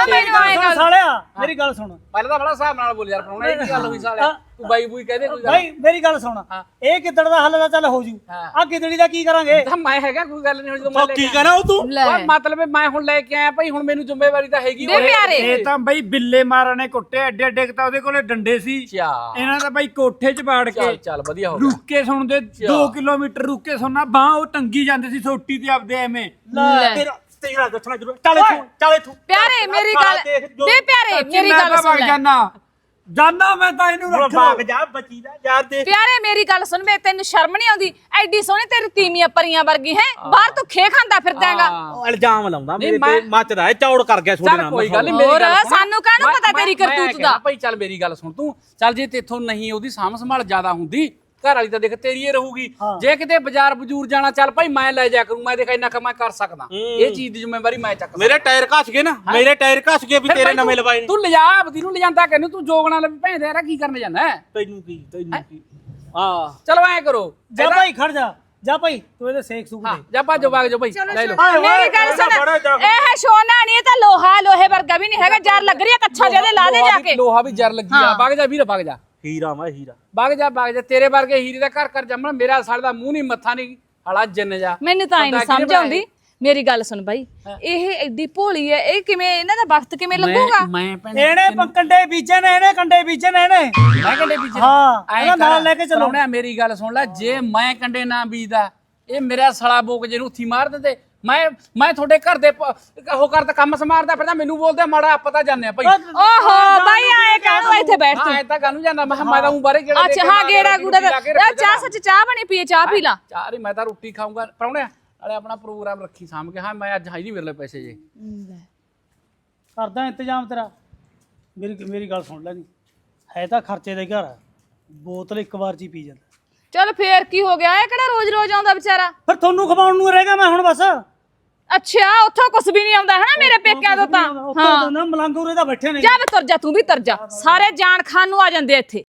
ਮੈਨੂੰ ਗੱਲ ਸਾਲਿਆ ਮੇਰੀ ਗੱਲ ਸੁਣ। ਪਹਿਲਾਂ ਤਾਂ ਬੜਾ ਹਿਸਾਬ ਨਾਲ ਬੋਲ ਯਾਰ ਪ੍ਰਾਹੁਣਾ ਇਹ ਕੀ ਗੱਲ ਹੋਈ ਸਾਲਿਆ? ਤੂੰ ਬਾਈ ਬੂਈ ਕਹਦੇ ਕੋਈ ਗੱਲ ਭਾਈ ਮੇਰੀ ਗੱਲ ਸੁਣ। ਇਹ ਕਿੱਦੜ ਦਾ ਹੱਲ ਤਾਂ ਚੱਲ ਹੋ ਜੂ। ਹਾਂ। ਆ ਗਿੱਦੜੀ ਦਾ ਕੀ ਕਰਾਂਗੇ? ਤਾਂ ਮੈਂ ਹੈਗਾ ਕੋਈ ਗੱਲ ਨਹੀਂ ਹੁਣ ਜਦੋਂ ਮੈਂ ਲੈ ਕੀ ਕੇ ਕਹਣਾ ਉਹ ਤੂੰ? ਲੈ। ਆਇਆ। ਮਤਲਬ ਮੈਂ ਹੁਣ ਲੈ ਕੇ ਆਇਆ ਭਾਈ ਹੁਣ ਮੈਨੂੰ ਜ਼ਿੰਮੇਵਾਰੀ ਤਾਂ ਹੈਗੀ ਦੇ। ਪਿਆਰੇ। ਇਹ ਤਾਂ ਬਈ ਬਿੱਲੇ ਮਾਰਾਂ ਨੇ ਕੁੱਟੇ ਐਡੇ ਐਡੇ ਕੁ ਤਾਂ ਉਹਦੇ ਕੋਲੇ ਡੰਡੇ ਸੀ। ਚਾ ਇਹਨਾਂ ਦਾ ਬਈ ਕੋਠੇ 'ਚ ਬਾੜ ਚੱਲ ਕੇ ਚੱਲ ਵਧੀਆ ਹੋ ਗਿਆ। ਰੁੱਕ ਕੇ ਸੁਣਦੇ 2 ਕਿਲੋਮੀਟਰ ਰੁੱਕ ਕੇ ਸੁਣਨਾ ਬਾਹ ਉਹ ਟੰਗੀ ਜਾਂਦੇ ਸੀ ਸੋਟੀ ਤੇ ਆਪਦੇ ਐਵੇਂ। ਲੈ। ਤੇਰਾ ਤੇਰਾ ਦੱਸਣਾ ਜ਼ਰੂਰੀ ਚੱਲ ਇੱਥੋਂ ਚੱਲ ਇੱਥੋਂ। ਪਿਆਰੇ ਮੇਰੀ ਗੱਲ ਦੇ ਪਿਆਰੇ ਮੇਰੀ ਗੱਲ ਤਾਂ ਸੁਣ ਲੈ। ਜਾਨਾ। ਜਾਨਾ ਮੈਂ ਤਾਂ ਇਹਨੂੰ ਹੁਣ ਰੱਖ ਭਾਗ ਜਾ ਬੱਚੀ ਦਾ ਯਾਰ ਦੇਖ ਪਿਆਰੇ ਮੇਰੀ ਗੱਲ ਸੁਣ ਮੈਂ ਤੈਨੂੰ ਸ਼ਰਮ ਨਹੀਂ ਆਉਂਦੀ। ਐਡੀ ਸੋਹਣੀ ਤੇਰੀ ਤੀਮੀਆਂ ਪਰੀਆਂ ਵਰਗੀ ਹੈ? ਬਾਹਰ ਤੂੰ ਖੇ ਖਾਂਦਾ ਫਿਰਦਾ ਹੈਗਾ ਉਹ ਇਲਜ਼ਾਮ ਲਾਉਂਦਾ ਨਹੀਂ, ਮੇਰੇ ਮੈਂ- ਤੇ ਮੱਚਦਾ ਹੈ ਚੌੜ ਕਰ ਗਿਆ ਚੱਲ ਨਾਲ ਕੋਈ ਗੱਲ ਨਹੀਂ ਹੋਰ, ਮੇਰੀ ਗੱਲ ਸੁਣ। ਸਾਨੂੰ ਕਾਹਨੂੰ ਮੈਂ- ਪਤਾ ਤੇਰੀ ਮੈਂ- ਮੈਂ ਕਰਤੂਤ ਕਹਿਣਾ ਦਾ? ਭਾਈ ਚੱਲ ਮੇਰੀ ਗੱਲ ਸੁਣ ਤੂੰ। ਚੱਲ ਜੇ ਤੇਥੋਂ ਨਹੀਂ ਉਹਦੀ ਸਾਂਭ ਸੰਭਾਲ ਜ਼ਿਆਦਾ ਹੁੰਦੀ ਘਰ ਵਾਲੀ ਤਾਂ ਦੇਖ ਤੇਰੀ ਹੀ ਰਹੂਗੀ। ਜੇ ਕਿਤੇ ਬਾਜ਼ਾਰ ਬਜੂਰ ਜਾਣਾ ਚੱਲ ਭਾਈ ਮੈਂ ਲੈ ਜਾ ਕਰੂੰ ਮੈਂ ਦੇਖ ਇੰਨਾ ਕੁ ਮੈਂ ਕਰ ਸਕਦਾ। ਇਹ ਚੀਜ਼ ਦੀ ਜ਼ਿੰਮੇਵਾਰੀ ਮੈਂ ਚੱਕ ਸਕਦਾ। ਮੇਰੇ ਟਾਇਰ ਘਸ ਗਏ ਨਾ ਮੇਰੇ ਟਾਇਰ ਘਸ ਗਏ ਵੀ ਫਿਰ ਤੇਰੇ ਭਾਈ ਨਵੇਂ ਤੂੰ- ਲਵਾਏ ਨੇ। ਤੂੰ ਲਿਜਾ ਆਪਦੀ ਨੂੰ ਲਿਜਾਂਦਾ ਕਹਿੰਨੂੰ ਤੂੰ ਜੋਗਣਾ ਲੈ ਭੈਣ ਦੇ ਯਾਰਾ ਕੀ ਕਰਨ ਜਾਂਦਾ ਹੈ? ਤੈਨੂੰ ਕੀ ਤੈਨੂੰ ਕੀ। ਹਾਂ। ਚਲੋ ਐ ਕਰੋ। ਜਾ ਭਾਈ ਖੜ ਜਾ। ਜਾ ਭਾਈ ਤੂੰ ਇਹਦੇ ਸੇਕ ਸੂਕ ਹਾਂ ਦੇ। ਜਾ ਭਾਜੋ ਭਾਗ ਜਾਓ ਭਾਈ ਲੈ ਲਓ। ਮੇਰੀ ਗੱਲ ਸੁਣ। ਇਹ ਸੋਨਾ ਨਹੀਂ ਇਹ ਤਾਂ ਲੋਹਾ ਲੋਹੇ ਵਰਗਾ ਵੀ ਨਹੀਂ ਹੈਗਾ ਜਰ ਲੱਗ ਰਹੀ ਹੈ ਕੱਛਾ ਜਿਹਦੇ ਲਾ ਦੇ ਲੋਹਾ ਜਾ ਵੀ- ਕੇ। ਲੋਹਾ ਵੀ ਜਰ ਲੱਗੀ ਆ ਵਗ ਜਾ ਵੀਰ ਵਗ ਜਾ। ਹੀਰਾ ਮੈਂ ਹੀਰਾ। ਵਗ ਜਾ ਵਗ ਜਾ ਤੇਰੇ ਵਰਗੇ ਹੀਰੇ ਦਾ ਘਰ ਘਰ ਜੰਮਣਾ ਮੇਰਾ ਸਾਲ ਦਾ ਮੂੰਹ ਨਹੀਂ ਮੱਥਾ ਨਹੀਂ ਹਲਾ ਜਿੰਨ ਜਾ। ਮੈਨੂੰ ਤਾਂ ਇਹ ਨਹੀਂ ਬੰਦਾ ਕਿਹਨੇ ਸਮਝ ਆਉਂਦੀ। ਮੇਰੀ ਗੱਲ ਸੁਣ ਬਾਈ ਇਹ ਐਡੀ ਭੋਲੀ ਹੈ ਇਹ ਕਿਵੇਂ ਇਹਨਾਂ ਦਾ ਵਕਤ ਕਿਵੇਂ ਲੱਗੂਗਾ? ਮੈਂ ਭੈਣ ਇਹਨੇ ਪ- ਕੰਡੇ ਬੀਜੇ ਨੇ ਇਹਨੇ ਕੰਡੇ ਬੀਜੇ ਨੇ ਇਹਨੇ। ਮੈਂ ਕੰਡੇ ਬੀਜ ਹਾਂ, ਇਹਦਾ ਨਾਲ ਲੈ ਕੇ ਚੱਲੋ। ਮੇਰੀ ਗੱਲ ਸੁਣ ਲੈ ਜੇ ਮੈਂ ਕੰਡੇ ਨਾ ਬੀਜਦਾ ਇਹ ਮੇਰਾ ਸਲਾ ਬੋਕ ਜਿਹਨੂੰ ਉੱਥੀ ਮਾਰ ਦਿੰਦੇ ਮੈਂ ਮੈਂ ਤੁਹਾਡੇ ਘਰ ਦੇ ਪ- ਉਹ ਕਰਦਾ ਕੰਮ ਸਮਾਰਦਾ ਫਿਰਦਾ ਮੈਨੂੰ ਬੋਲਦੇ ਮਾੜਾ ਆਪਾਂ ਤਾਂ ਜਾਣਦੇ ਆ ਭਾਈ। ਓਹੋ ਬਾਈ ਆਏ ਕਾਹਨੂੰ ਇੱਥੇ ਬੈਠ ਤੂੰ? ਹਾਂ ਐ ਤਾਂ ਕਾਨੂੰ ਜਾਂਦਾ? ਮੈਂ ਕਿਹਾ ਮੈਂ ਤਾਂ ਉਂ ਬਾਰੇ ਕਿਹੜਾ ਅੱਛਾ ਹਾਂ ਗੇੜਾ ਗੂੜਾ ਦਾ ਯਾਰ ਚਾਹ ਸੱਚ ਚਾਹ ਬਣੀ ਪੀਏ ਚਾਹ ਪੀ ਲਾ। ਚਾਹ ਨਹੀਂ ਮੈਂ ਤਾਂ ਰੋਟੀ ਖਾਊਂਗਾ। ਪ੍ਰਾਹੁਣਿਆ ਨਾਲੇ ਆਪਣਾ ਪ੍ਰੋਗਰਾਮ ਰੱਖੀ ਸਾਂਭ ਕੇ। ਹਾਂ ਮੈਂ ਅੱਜ ਹੈ ਨਹੀਂ ਮੇਰੇ ਲਈ ਪੈਸੇ ਜੇ। ਕਰਦਾ ਇੰਤਜ਼ਾਮ ਤੇਰਾ। ਮੇਰੀ ਮੇਰੀ ਗੱਲ ਸੁਣ ਲੈ ਨੀ ਹੈ ਤਾਂ ਖਰਚੇ ਦਾ ਘਰ ਆ। ਬੋਤਲ ਇੱਕ ਵਾਰ ਚ ਹੀ ਪੀ ਜਾਂਦਾ। ਚਲ ਫੇਰ ਕੀ ਹੋ ਗਿਆ? ਇਹ ਕਿਹੜਾ ਰੋਜ਼ ਰੋਜ਼ ਆਉਂਦਾ ਵਿਚਾਰਾ? ਫਿਰ ਤੁਹਾਨੂੰ ਖਵਾਉਣ ਨੂੰ ਰਹੇਗਾ ਮੈਂ ਹੁਣ ਬਸ। ਅੱਛਾ ਉੱਥੋਂ ਕੁਝ ਵੀ ਨਹੀਂ ਆਉਂਦਾ ਹਨਾ ਮੇਰੇ ਪੇਕਿਆਂ ਤੋਂ ਤਾਂ? ਉੱਥੇ ਤਾਂ ਨਾ ਮਲੰਗ ਉਰੇ ਤਾਂ ਬੈਠੇ ਨੇ। ਜਾ ਵੇ ਤੁਰ ਜਾ ਤੂੰ ਵੀ ਤੁਰ ਜਾ। ਸਾਰੇ ਜਾਣ ਖਾਨ ਨੂੰ ਆ ਜਾਂਦੇ ਆ ਇੱਥੇ।